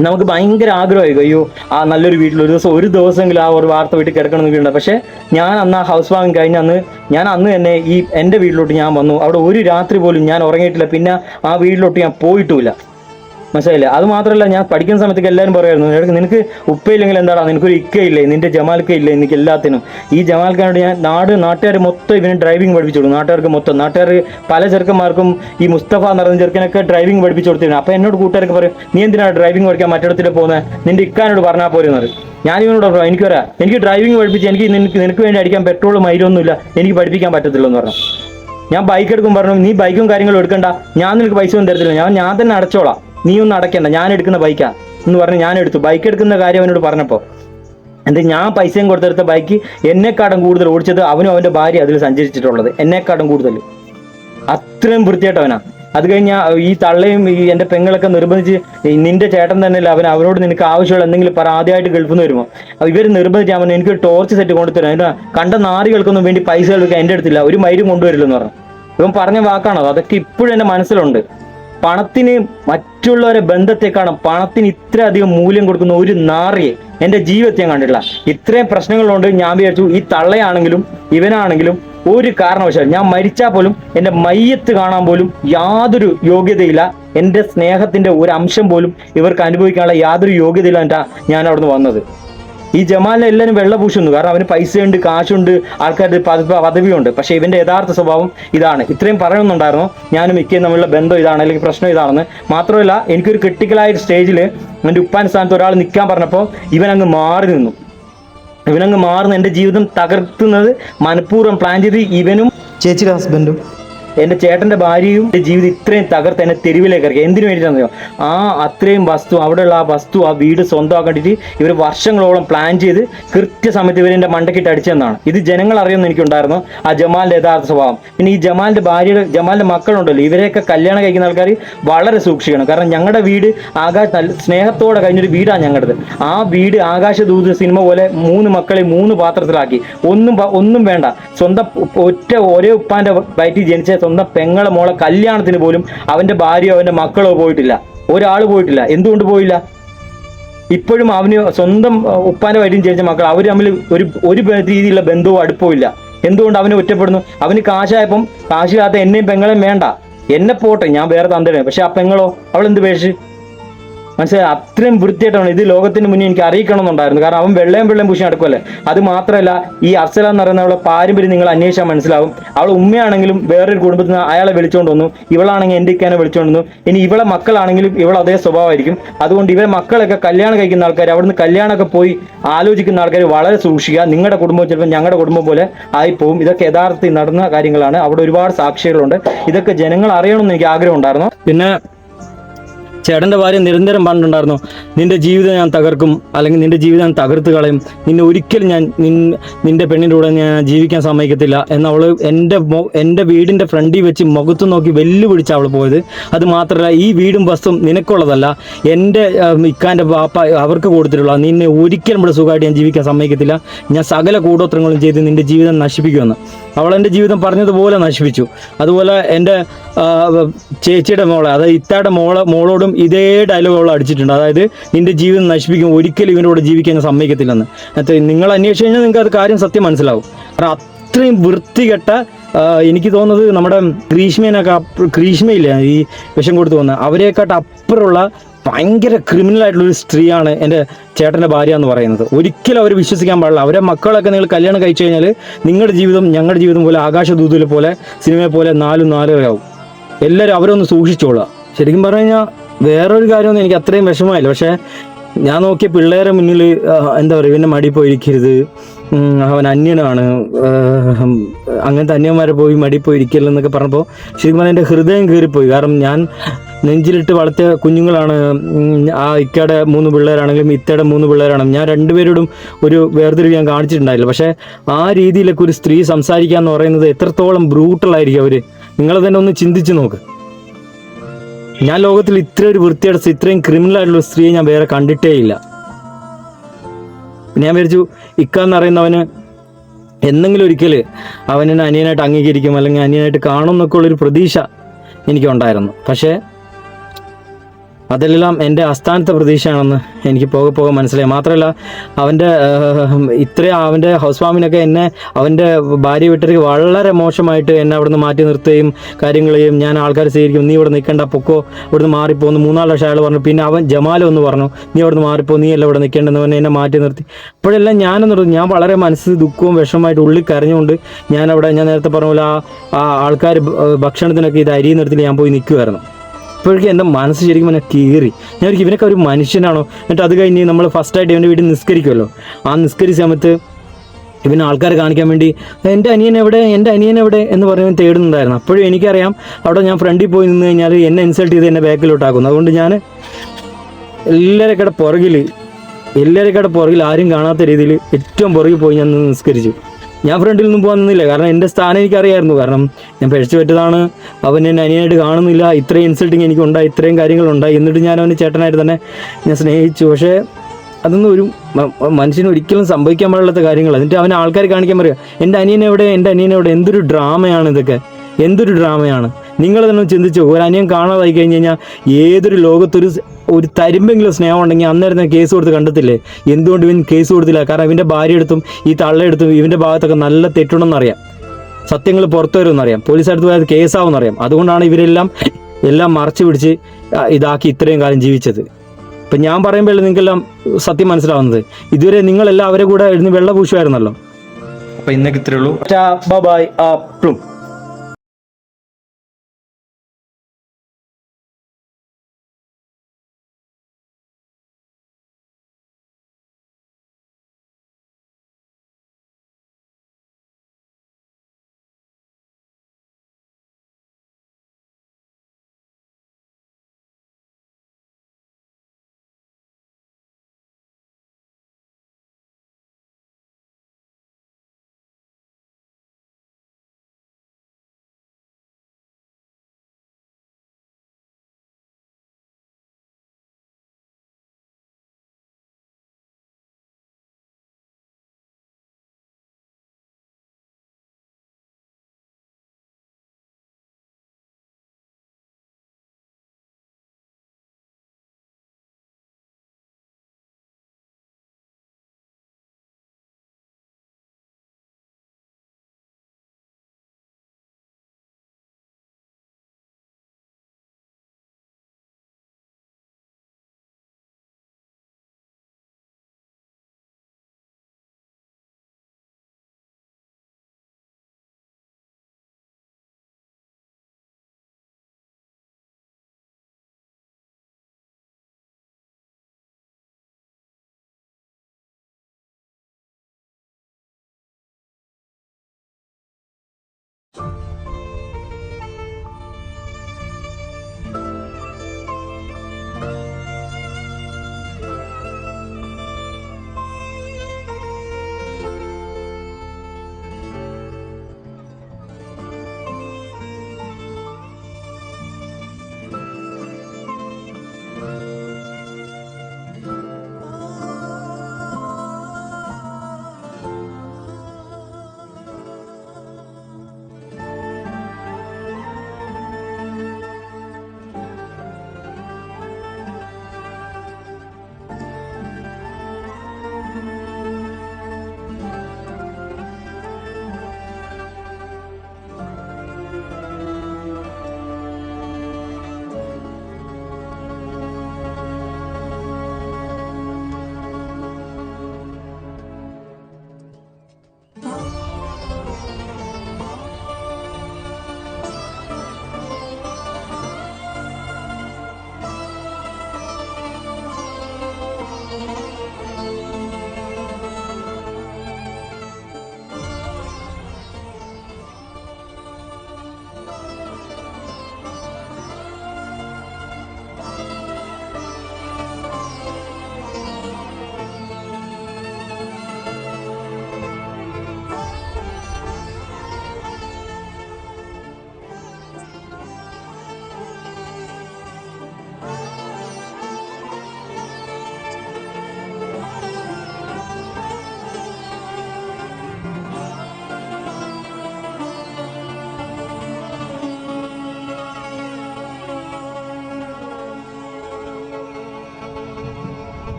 നമുക്ക് ഭയങ്കര ആഗ്രഹമായി അയ്യോ ആ നല്ലൊരു വീട്ടിൽ ഒരു ദിവസം ഒരു ദിവസമെങ്കിലും ആ ഒരു വാർത്ത വീട്ടിൽ കിടക്കണം എന്ന് പക്ഷേ ഞാൻ അന്ന് ആ ഹൗസ് വാങ്ങി കഴിഞ്ഞ അന്ന് ഞാൻ അന്ന് തന്നെ ഈ എന്റെ വീട്ടിലോട്ട് ഞാൻ വന്നു. അവിടെ ഒരു രാത്രി പോലും ഞാൻ ഉറങ്ങിയിട്ടില്ല. പിന്നെ ആ വീട്ടിലോട്ട് ഞാൻ പോയിട്ടുമില്ല. മനസ്സിലായില്ലേ? അത് മാത്രമല്ല ഞാൻ പഠിക്കുന്ന സമയത്തേക്ക് എല്ലാവരും പറയുമായിരുന്നു "നിനക്ക് നിനക്ക് ഉപ്പയില്ലെങ്കിൽ എന്താടാ? നിനക്കൊരു ഇക്കയില്ലേ നിന്റെ ജമാൽക്ക ഇല്ലേ? എനിക്ക് എല്ലാത്തിനും. ഈ ജമാൽക്കാനോട് ഞാൻ നാട് നാട്ടുകാർ മൊത്തം ഇവന് ഡ്രൈവിംഗ് പഠിപ്പിച്ചു കൊടുക്കും നാട്ടുകാർക്ക് മൊത്തം നാട്ടുകാർ പല ചെറുക്കന്മാർക്കും ഈ മുസ്തഫ എന്ന് പറയുന്ന ചെറുക്കനൊക്കെ ഡ്രൈവിംഗ് പഠിപ്പിച്ചു കൊടുത്തിരുന്നു അപ്പോൾ എന്നോട് കൂട്ടുകാരൊക്കെ പറയും നീ എന്തിനാണ് ഡ്രൈവിംഗ് പഠിക്കാൻ മറ്റിടത്തിൽ പോകുന്നത് നിന്റെ ഇക്കാനോട് പറഞ്ഞാൽ പോരുന്നത് ഞാൻ ഇവനോട് പറഞ്ഞു എനിക്ക് വരാം. എനിക്ക് ഡ്രൈവിംഗ് പഠിപ്പിച്ച് എനിക്ക് നിനക്ക് നിനക്ക് വേണ്ടി അടിക്കാൻ പെട്രോൾ മൈരൊന്നുമില്ല എനിക്ക് പഠിപ്പിക്കാൻ പറ്റത്തില്ല എന്ന് പറഞ്ഞു. ഞാൻ ബൈക്ക് എടുക്കും പറഞ്ഞു നീ ബൈക്കും കാര്യങ്ങളും എടുക്കണ്ട. ഞാൻ നിനക്ക് പൈസ ഒന്നും തരത്തില്ല. ഞാൻ ഞാൻ തന്നെ അടച്ചോളാം. നീ ഒന്നും അടയ്ക്കണ്ട ഞാൻ എടുക്കുന്ന ബൈക്കാ എന്ന് പറഞ്ഞ് ഞാൻ എടുത്തു. ബൈക്ക് എടുക്കുന്ന കാര്യം അവനോട് പറഞ്ഞപ്പോൾ എന്ത് ഞാൻ പൈസയും കൊടുത്തെടുത്ത ബൈക്ക് എന്നെക്കാട്ടും കൂടുതൽ ഓടിച്ചത് അവനും അവന്റെ ഭാര്യ അതിൽ സഞ്ചരിച്ചിട്ടുള്ളത്. എന്നെക്കാട്ടും കൂടുതൽ. അത്രയും വൃത്തിയായിട്ടവനാ അത് കഴിഞ്ഞ ഈ തള്ളയും ഈ എന്റെ പെങ്ങളൊക്കെ നിർബന്ധിച്ച് നിന്റെ ചേട്ടൻ തന്നെയല്ല അവൻ അവനോട് നിനക്ക് ആവശ്യമുള്ള എന്തെങ്കിലും പറ ആദ്യമായിട്ട് ഗൾഫിൽ നിന്ന് വരുമ്പോൾ ഇവർ നിർബന്ധിച്ച് അവൻ എനിക്ക് ടോർച്ച് സെറ്റ് കൊണ്ടുതരാം. അതിന് കണ്ട നാറികൾക്കൊന്നും വേണ്ടി പൈസ എടുക്കാൻ എന്റെ അടുത്തില്ല. ഒരു മൈരും കൊണ്ടുവരില്ലെന്ന് പറഞ്ഞു. ഇവൻ പറഞ്ഞ വാക്കാണോ? അതൊക്കെ ഇപ്പോഴും എന്റെ മനസ്സിലുണ്ട്. പണത്തിന് മറ്റുള്ളവരെ ബന്ധത്തെക്കാളും പണത്തിന് ഇത്ര അധികം മൂല്യം കൊടുക്കുന്ന ഒരു നാറിയെ എന്റെ ജീവിതത്തെ ഞാൻ കണ്ടിട്ടില്ല. ഇത്രയും പ്രശ്നങ്ങളുണ്ട്. ഞാൻ വിചാരിച്ചു ഈ തള്ളയാണെങ്കിലും ഇവനാണെങ്കിലും ഒരു കാരണവശാലും ഞാൻ മരിച്ചാൽ പോലും എന്റെ മയ്യത്ത് കാണാൻ പോലും യാതൊരു യോഗ്യതയില്ല. എന്റെ സ്നേഹത്തിന്റെ ഒരു അംശം പോലും ഇവർക്ക് അനുഭവിക്കാനുള്ള യാതൊരു യോഗ്യതയില്ല ഞാൻ അവിടുന്ന് വന്നത്. ഈ ജമാലിനെ എല്ലാവരും വെള്ള പൂശുന്നു. കാരണം അവന് പൈസയുണ്ട് കാശുണ്ട് ആൾക്കാരുടെ പദ- പദവിയുണ്ട്. പക്ഷെ ഇവന്റെ യഥാർത്ഥ സ്വഭാവം ഇതാണ്. ഇത്രയും പറയുന്നുണ്ടായിരുന്നു ഞാനും മിക്കയും തമ്മിലുള്ള ബന്ധം ഇതാണ് അല്ലെങ്കിൽ പ്രശ്നം ഇതാണെന്ന്. മാത്രമല്ല എനിക്കൊരു ക്രിട്ടിക്കലായ സ്റ്റേജിൽ എന്റെ ഉപ്പാൻ സ്ഥാനത്ത് ഒരാൾ നിൽക്കാൻ പറഞ്ഞപ്പോൾ ഇവൻ അങ്ങ് മാറി നിന്നു. ഇവനങ്ങ് മാറുന്ന എന്റെ ജീവിതം തകർത്തുന്നത് മനഃപൂർവം പ്ലാൻ ചെയ്ത് ഇവനും ചേച്ചിയുടെ ഹസ്ബൻഡും എന്റെ ചേട്ടന്റെ ഭാര്യയും എന്റെ ജീവിതം ഇത്രയും തകർത്ത് എന്നെ തെരുവിലേക്ക് ഇറക്കി. എന്തിനു വേണ്ടിയിട്ടാണെന്നോ ആ അത്രയും വസ്തു അവിടെയുള്ള ആ വസ്തു ആ വീട് സ്വന്തമാക്കേണ്ടിട്ട് ഇവർ വർഷങ്ങളോളം പ്ലാൻ ചെയ്ത് കൃത്യസമയത്ത് ഇവർ എന്റെ മണ്ടക്കിട്ട് അടിച്ചെന്നാണ്. ഇത് ജനങ്ങൾ അറിയുമെന്ന് എനിക്കുണ്ടായിരുന്നു. ആ ജമാലിന്റെ യഥാർത്ഥ സ്വഭാവം. പിന്നെ ഈ ജമാലിന്റെ ഭാര്യയുടെ ജമാലിന്റെ മക്കളുണ്ടല്ലോ ഇവരെയൊക്കെ കല്യാണം കഴിക്കുന്ന ആൾക്കാർ വളരെ സൂക്ഷിക്കണം. കാരണം ഞങ്ങളുടെ വീട് ആകാശ നല്ല സ്നേഹത്തോടെ കഴിഞ്ഞൊരു വീടാണ് ഞങ്ങളുടെ ആ വീട് ആകാശദൂത് സിനിമ പോലെ മൂന്ന് മക്കളെ മൂന്ന് പാത്രത്തിലാക്കി. ഒന്നും ഒന്നും വേണ്ട. സ്വന്തം ഒറ്റ ഒരേ ഉപ്പാന്റെ വയറ്റിൽ ജനിച്ച സ്വന്തം പെങ്ങളെ മോളെ കല്യാണത്തിന് പോലും അവന്റെ ഭാര്യയോ അവന്റെ മക്കളോ പോയിട്ടില്ല. ഒരാൾ പോയിട്ടില്ല. എന്തുകൊണ്ട് പോയില്ല? ഇപ്പോഴും അവന് സ്വന്തം ഉപ്പാന്റെ വയറ്റിൽ ജനിച്ച മക്കൾ അവർ തമ്മിൽ ഒരു ഒരു രീതിയിലുള്ള ബന്ധവും അടുപ്പവും ഇല്ല. എന്തുകൊണ്ട് അവന് ഒറ്റപ്പെടുന്നു? അവന് കാശായപ്പം കാശില്ലാത്ത എന്നെയും പെങ്ങളെയും വേണ്ട. എന്നെ പോട്ടെ ഞാൻ വേറെ തന്നെ പക്ഷെ ആ പെങ്ങളോ അവൾ എന്ത് പേശ് മനസ്സിലായി? അത്രയും വൃത്തിയായിട്ടാണ് ഇത് ലോകത്തിന് മുന്നേ എനിക്ക് അറിയിക്കണമെന്നുണ്ടായിരുന്നു. കാരണം അവൻ വെള്ളയും വെള്ളയും പൂശി നടക്കുമല്ലേ അത് മാത്രമല്ല ഈ അർസല എന്ന് പറയുന്ന അവളെ പാരമ്പര്യം നിങ്ങൾ അന്വേഷിച്ചാൽ മനസ്സിലാവും. അവൾ ഉമ്മയാണെങ്കിലും വേറൊരു കുടുംബത്തിൽ നിന്ന് അയാളെ വിളിച്ചുകൊണ്ട് വന്നു. ഇവളാണെങ്കിൽ എന്റെ ഇക്കാനെ വിളിച്ചുകൊണ്ട് വന്നു. ഇനി ഇവളെ മക്കളാണെങ്കിലും ഇവൾ അതേ സ്വഭാവമായിരിക്കും. അതുകൊണ്ട് ഇവരെ മക്കളൊക്കെ കല്യാണം കഴിക്കുന്ന ആൾക്കാർ അവിടുന്ന് കല്യാണമൊക്കെ പോയി ആലോചിക്കുന്ന ആൾക്കാർ വളരെ സൂക്ഷിക്കുക. നിങ്ങളുടെ കുടുംബം ചിലപ്പോൾ ഞങ്ങളുടെ കുടുംബം പോലെ ആയിപ്പോവും. ഇതൊക്കെ യഥാർത്ഥത്തിൽ നടന്ന കാര്യങ്ങളാണ്. അവിടെ ഒരുപാട് സാക്ഷികളുണ്ട്. ഇതൊക്കെ ജനങ്ങൾ അറിയണമെന്ന് എനിക്ക് ആഗ്രഹം ഉണ്ടായിരുന്നു പിന്നെ ചേട്ടന്റെ ഭാര്യ നിരന്തരം പറഞ്ഞിട്ടുണ്ടായിരുന്നു നിന്റെ ജീവിതം ഞാൻ തകർക്കും അല്ലെങ്കിൽ നിന്റെ ജീവിതം ഞാൻ തകർത്ത് കളയും. നിന്നെ ഒരിക്കലും ഞാൻ നിൻ- നിന്റെ പെണ്ണിന്റെ കൂടെ ഞാൻ ജീവിക്കാൻ സമ്മതിക്കത്തില്ല. എന്ന് അവൾ എന്റെ എന്റെ വീടിന്റെ ഫ്രണ്ടിൽ വെച്ച് മുഖത്ത് നോക്കി വെല്ലുവിളിച്ച് അവൾ പോയത്. അത് മാത്രമല്ല ഈ വീടും ബസ്സും നിനക്കുള്ളതല്ല. എന്റെ ഇക്കാന്റെ പാപ്പ അവർക്ക് കൊടുത്തിട്ടുള്ള നിന്നെ ഒരിക്കലും ഇവിടെ സുഖമായിട്ട് ഞാൻ ജീവിക്കാൻ സമ്മതിക്കത്തില്ല. ഞാൻ സകല കൂടോത്രങ്ങളും ചെയ്ത് നിന്റെ ജീവിതം നശിപ്പിക്കുമെന്ന്. അവൾ എന്റെ ജീവിതം പറഞ്ഞതുപോലെ നശിപ്പിച്ചു. അതുപോലെ എന്റെ ചേച്ചിയുടെ മോളെ അതായത് ഇത്താടെ മോളെ മോളോടും ഇതേ ഡയലോഗ് അവൾ അടിച്ചിട്ടുണ്ട്. അതായത് നിന്റെ ജീവിതം നശിപ്പിക്കും ഒരിക്കലും ഇവന്റെ കൂടെ ജീവിക്കാൻ സമ്മതിക്കത്തില്ലെന്ന്. എന്നിട്ട് നിങ്ങൾ അന്വേഷിച്ച് കഴിഞ്ഞാൽ നിങ്ങൾക്ക് അത് കാര്യം സത്യം മനസ്സിലാവും. കാരണം അത്രയും വൃത്തികെട്ട എനിക്ക് തോന്നുന്നത് നമ്മുടെ ഗ്രീഷ്മേനൊക്കെ ഗ്രീഷ്മയില്ല ഈ വിഷം കൊടുത്തു വന്ന അവരെക്കാട്ട് അപ്പുറമുള്ള ഭയങ്കര ക്രിമിനൽ ആയിട്ടുള്ള ഒരു സ്ത്രീയാണ് എന്റെ ചേട്ടന്റെ ഭാര്യ എന്ന് പറയുന്നത്. ഒരിക്കലും അവർ വിശ്വസിക്കാൻ പാടില്ല. അവരെ മക്കളൊക്കെ നിങ്ങൾ കല്യാണം കഴിച്ചു കഴിഞ്ഞാൽ നിങ്ങളുടെ ജീവിതം ഞങ്ങളുടെ ജീവിതം പോലെ ആകാശദൂതിലെ പോലെ സിനിമയെ പോലെ നാലും നാലരയാവും. എല്ലാവരും അവരൊന്ന് സൂക്ഷിച്ചോളുക. ശരിക്കും പറഞ്ഞു കഴിഞ്ഞാൽ വേറൊരു കാര്യമൊന്നും എനിക്ക് അത്രയും വിഷമമായില്ല. പക്ഷേ ഞാൻ നോക്കിയ പിള്ളേരെ മുന്നിൽ എന്താ പറയുക ഇവന്റെ മടി പോയിരിക്കരുത്. അവൻ അന്യനാണ്. അങ്ങനത്തെ അന്യന്മാരെ പോയി മടി പോയി പറഞ്ഞപ്പോൾ ശരിക്കും പറഞ്ഞാൽ എന്റെ ഹൃദയം കയറിപ്പോയി കാരണം ഞാൻ നെഞ്ചിലിട്ട് വളർത്തിയ കുഞ്ഞുങ്ങളാണ്. ആ ഇക്കയുടെ മൂന്ന് പിള്ളേരാണെങ്കിലും ഇത്തയുടെ മൂന്ന് പിള്ളേരാണെങ്കിലും ഞാൻ രണ്ടുപേരോടും ഒരു വേർതിരിവ് ഞാൻ കാണിച്ചിട്ടുണ്ടായില്ല. പക്ഷേ ആ രീതിയിലൊക്കെ ഒരു സ്ത്രീ സംസാരിക്കുക എന്ന് പറയുന്നത് എത്രത്തോളം ബ്രൂട്ടലായിരിക്കും അവർ നിങ്ങൾ തന്നെ ഒന്ന് ചിന്തിച്ച് നോക്ക്. ഞാൻ ലോകത്തിൽ ഇത്രയും ഒരു വൃത്തിയടച്ച് ഇത്രയും ക്രിമിനൽ ആയിട്ടുള്ള സ്ത്രീയെ ഞാൻ വേറെ കണ്ടിട്ടേ ഇല്ല. ഞാൻ വിചാരിച്ചു ഇക്ക എന്ന് പറയുന്നവന് എന്തെങ്കിലും ഒരിക്കൽ അവനെ അനിയനായിട്ട് അംഗീകരിക്കും അല്ലെങ്കിൽ അനിയനായിട്ട് കാണും എന്നൊക്കെ ഉള്ളൊരു പ്രതീക്ഷ എനിക്കുണ്ടായിരുന്നു. പക്ഷേ അതെല്ലാം എന്റെ അസ്ഥാനത്തെ പ്രതീക്ഷയാണെന്ന് എനിക്ക് പോകെ പോകെ മനസ്സിലായി. മാത്രമല്ല അവന്റെ ഇത്രയും അവന്റെ ഹൗസ് വാമിനൊക്കെ എന്നെ അവന്റെ ഭാര്യ വീട്ടിലേക്ക് വളരെ മോശമായിട്ട് എന്നെ അവിടുന്ന് മാറ്റി നിർത്തുകയും കാര്യങ്ങൾ ചെയ്യും ഞാൻ ആൾക്കാർ സ്വീകരിക്കും. നീ ഇവിടെ നിൽക്കേണ്ട പൊക്കോ ഇവിടുന്ന് മാറിപ്പോന്ന് മൂന്നാൽ ലക്ഷം അയാൾ പറഞ്ഞു. പിന്നെ അവൻ ജമാലോ എന്ന് പറഞ്ഞു നീ അവിടുന്ന് മാറിപ്പോ നീ അല്ല ഇവിടെ നിൽക്കേണ്ടെന്ന് പറഞ്ഞ് എന്നെ മാറ്റി നിർത്തി. ഇപ്പോഴെല്ലാം ഞാനെന്ന് പറഞ്ഞു ഞാൻ വളരെ മനസ്സ് ദുഃഖവും വിഷമമായിട്ട് ഉള്ളിൽ കരഞ്ഞുകൊണ്ട് ഞാൻ അവിടെ ഞാൻ നേരത്തെ പറഞ്ഞ പോലെ ആ ആൾക്കാർ ഭക്ഷണത്തിനൊക്കെ ഇത് അരി നിർത്തി ഞാൻ പോയി നിൽക്കുമായിരുന്നു ഇപ്പോഴേക്കും എന്റെ മനസ്സ് ശരിക്കും എന്നെ കീറി. ഞാൻ ഒരു ഇവനൊക്കെ ഒരു മനുഷ്യനാണോ? എന്നിട്ട് അത് കഴിഞ്ഞ് നമ്മൾ ഫസ്റ്റായിട്ട് ഇവന്റെ വീട്ടിൽ നിസ്കരിക്കുമല്ലോ ആ നിസ്കരിച്ച സമയത്ത് ഇവന് ആൾക്കാർ കാണിക്കാൻ വേണ്ടി എന്റെ അനിയൻ എവിടെ? എന്റെ അനിയൻ എവിടെ? എന്ന് പറഞ്ഞ് തേടുന്നുണ്ടായിരുന്നു. അപ്പോഴും എനിക്കറിയാം അവിടെ ഞാൻ ഫ്രണ്ടിൽ പോയി നിന്ന് കഴിഞ്ഞാൽ എന്നെ ഇൻസൾട്ട് ചെയ്ത് എന്നെ ബാക്കിലോട്ടാക്കുന്നു. അതുകൊണ്ട് ഞാൻ എല്ലാവരെക്കടെ പുറകിൽ എല്ലാവരെക്കടെ പുറകിൽ ആരും കാണാത്ത രീതിയിൽ ഏറ്റവും പുറകിൽ പോയി ഞാൻ നിസ്കരിച്ചു. ഞാൻ ഫ്രണ്ടിൽ നിന്നും പോകാൻ നിന്നില്ല. കാരണം എന്റെ സ്ഥാനം എനിക്കറിയായിരുന്നു. കാരണം ഞാൻ പഴിച്ചു പറ്റതാണ് അവൻ എന്നെ അനിയനായിട്ട് കാണുന്നില്ല. ഇത്രയും ഇൻസൾട്ടിങ് എനിക്കുണ്ടായി ഇത്രയും കാര്യങ്ങളുണ്ടായി എന്നിട്ട് ഞാൻ അവന് ചേട്ടനായിട്ട് തന്നെ ഞാൻ സ്നേഹിച്ചു. പക്ഷേ അതൊന്നും ഒരു മനുഷ്യന് ഒരിക്കലും സംഭവിക്കാൻ പാടില്ലാത്ത കാര്യങ്ങൾ എന്നിട്ട് അവൻ ആൾക്കാർ കാണിക്കാൻ പറയുക എന്റെ അനിയനെവിടെ എന്റെ അനിയനെവിടെ എന്തൊരു ഡ്രാമയാണ് ഇതൊക്കെ. എന്തൊരു ഡ്രാമയാണ് നിങ്ങൾ തന്നെ ചിന്തിച്ചു ഒരു അനിയൻ കാണാതായി കഴിഞ്ഞ് കഴിഞ്ഞാൽ ഏതൊരു ലോകത്തൊരു ഒരു തരുമ്പെങ്കിലും സ്നേഹം ഉണ്ടെങ്കിൽ അന്നേരം തന്നെ കേസ് കൊടുത്ത് കണ്ടെത്തില്ലേ എന്തുകൊണ്ട് ഇവൻ കേസ് കൊടുത്തില്ല? കാരണം ഇവന്റെ ഭാര്യ എടുത്തും ഈ തള്ളയെടുത്തും ഇവന്റെ ഭാഗത്തൊക്കെ നല്ല തെറ്റുണ്ടെന്ന് അറിയാം. സത്യങ്ങൾ പുറത്തു വരുമെന്നറിയാം പോലീസ് അടുത്ത് പോയത് കേസാവുമെന്നറിയാം അതുകൊണ്ടാണ് ഇവരെല്ലാം എല്ലാം മറച്ചു പിടിച്ച് ഇതാക്കി ഇത്രയും കാലം ജീവിച്ചത്. ഇപ്പം ഞാൻ പറയുമ്പോഴേ നിങ്ങൾക്കെല്ലാം സത്യം മനസ്സിലാവുന്നത്. ഇതുവരെ നിങ്ങളെല്ലാം അവരെ കൂടെ ഇരുന്ന് വെള്ള പൂശുമായിരുന്നല്ലോ അപ്പം ഇന്നൊക്കെ ഇത്രേ ഉള്ളൂ. ബൈ ആ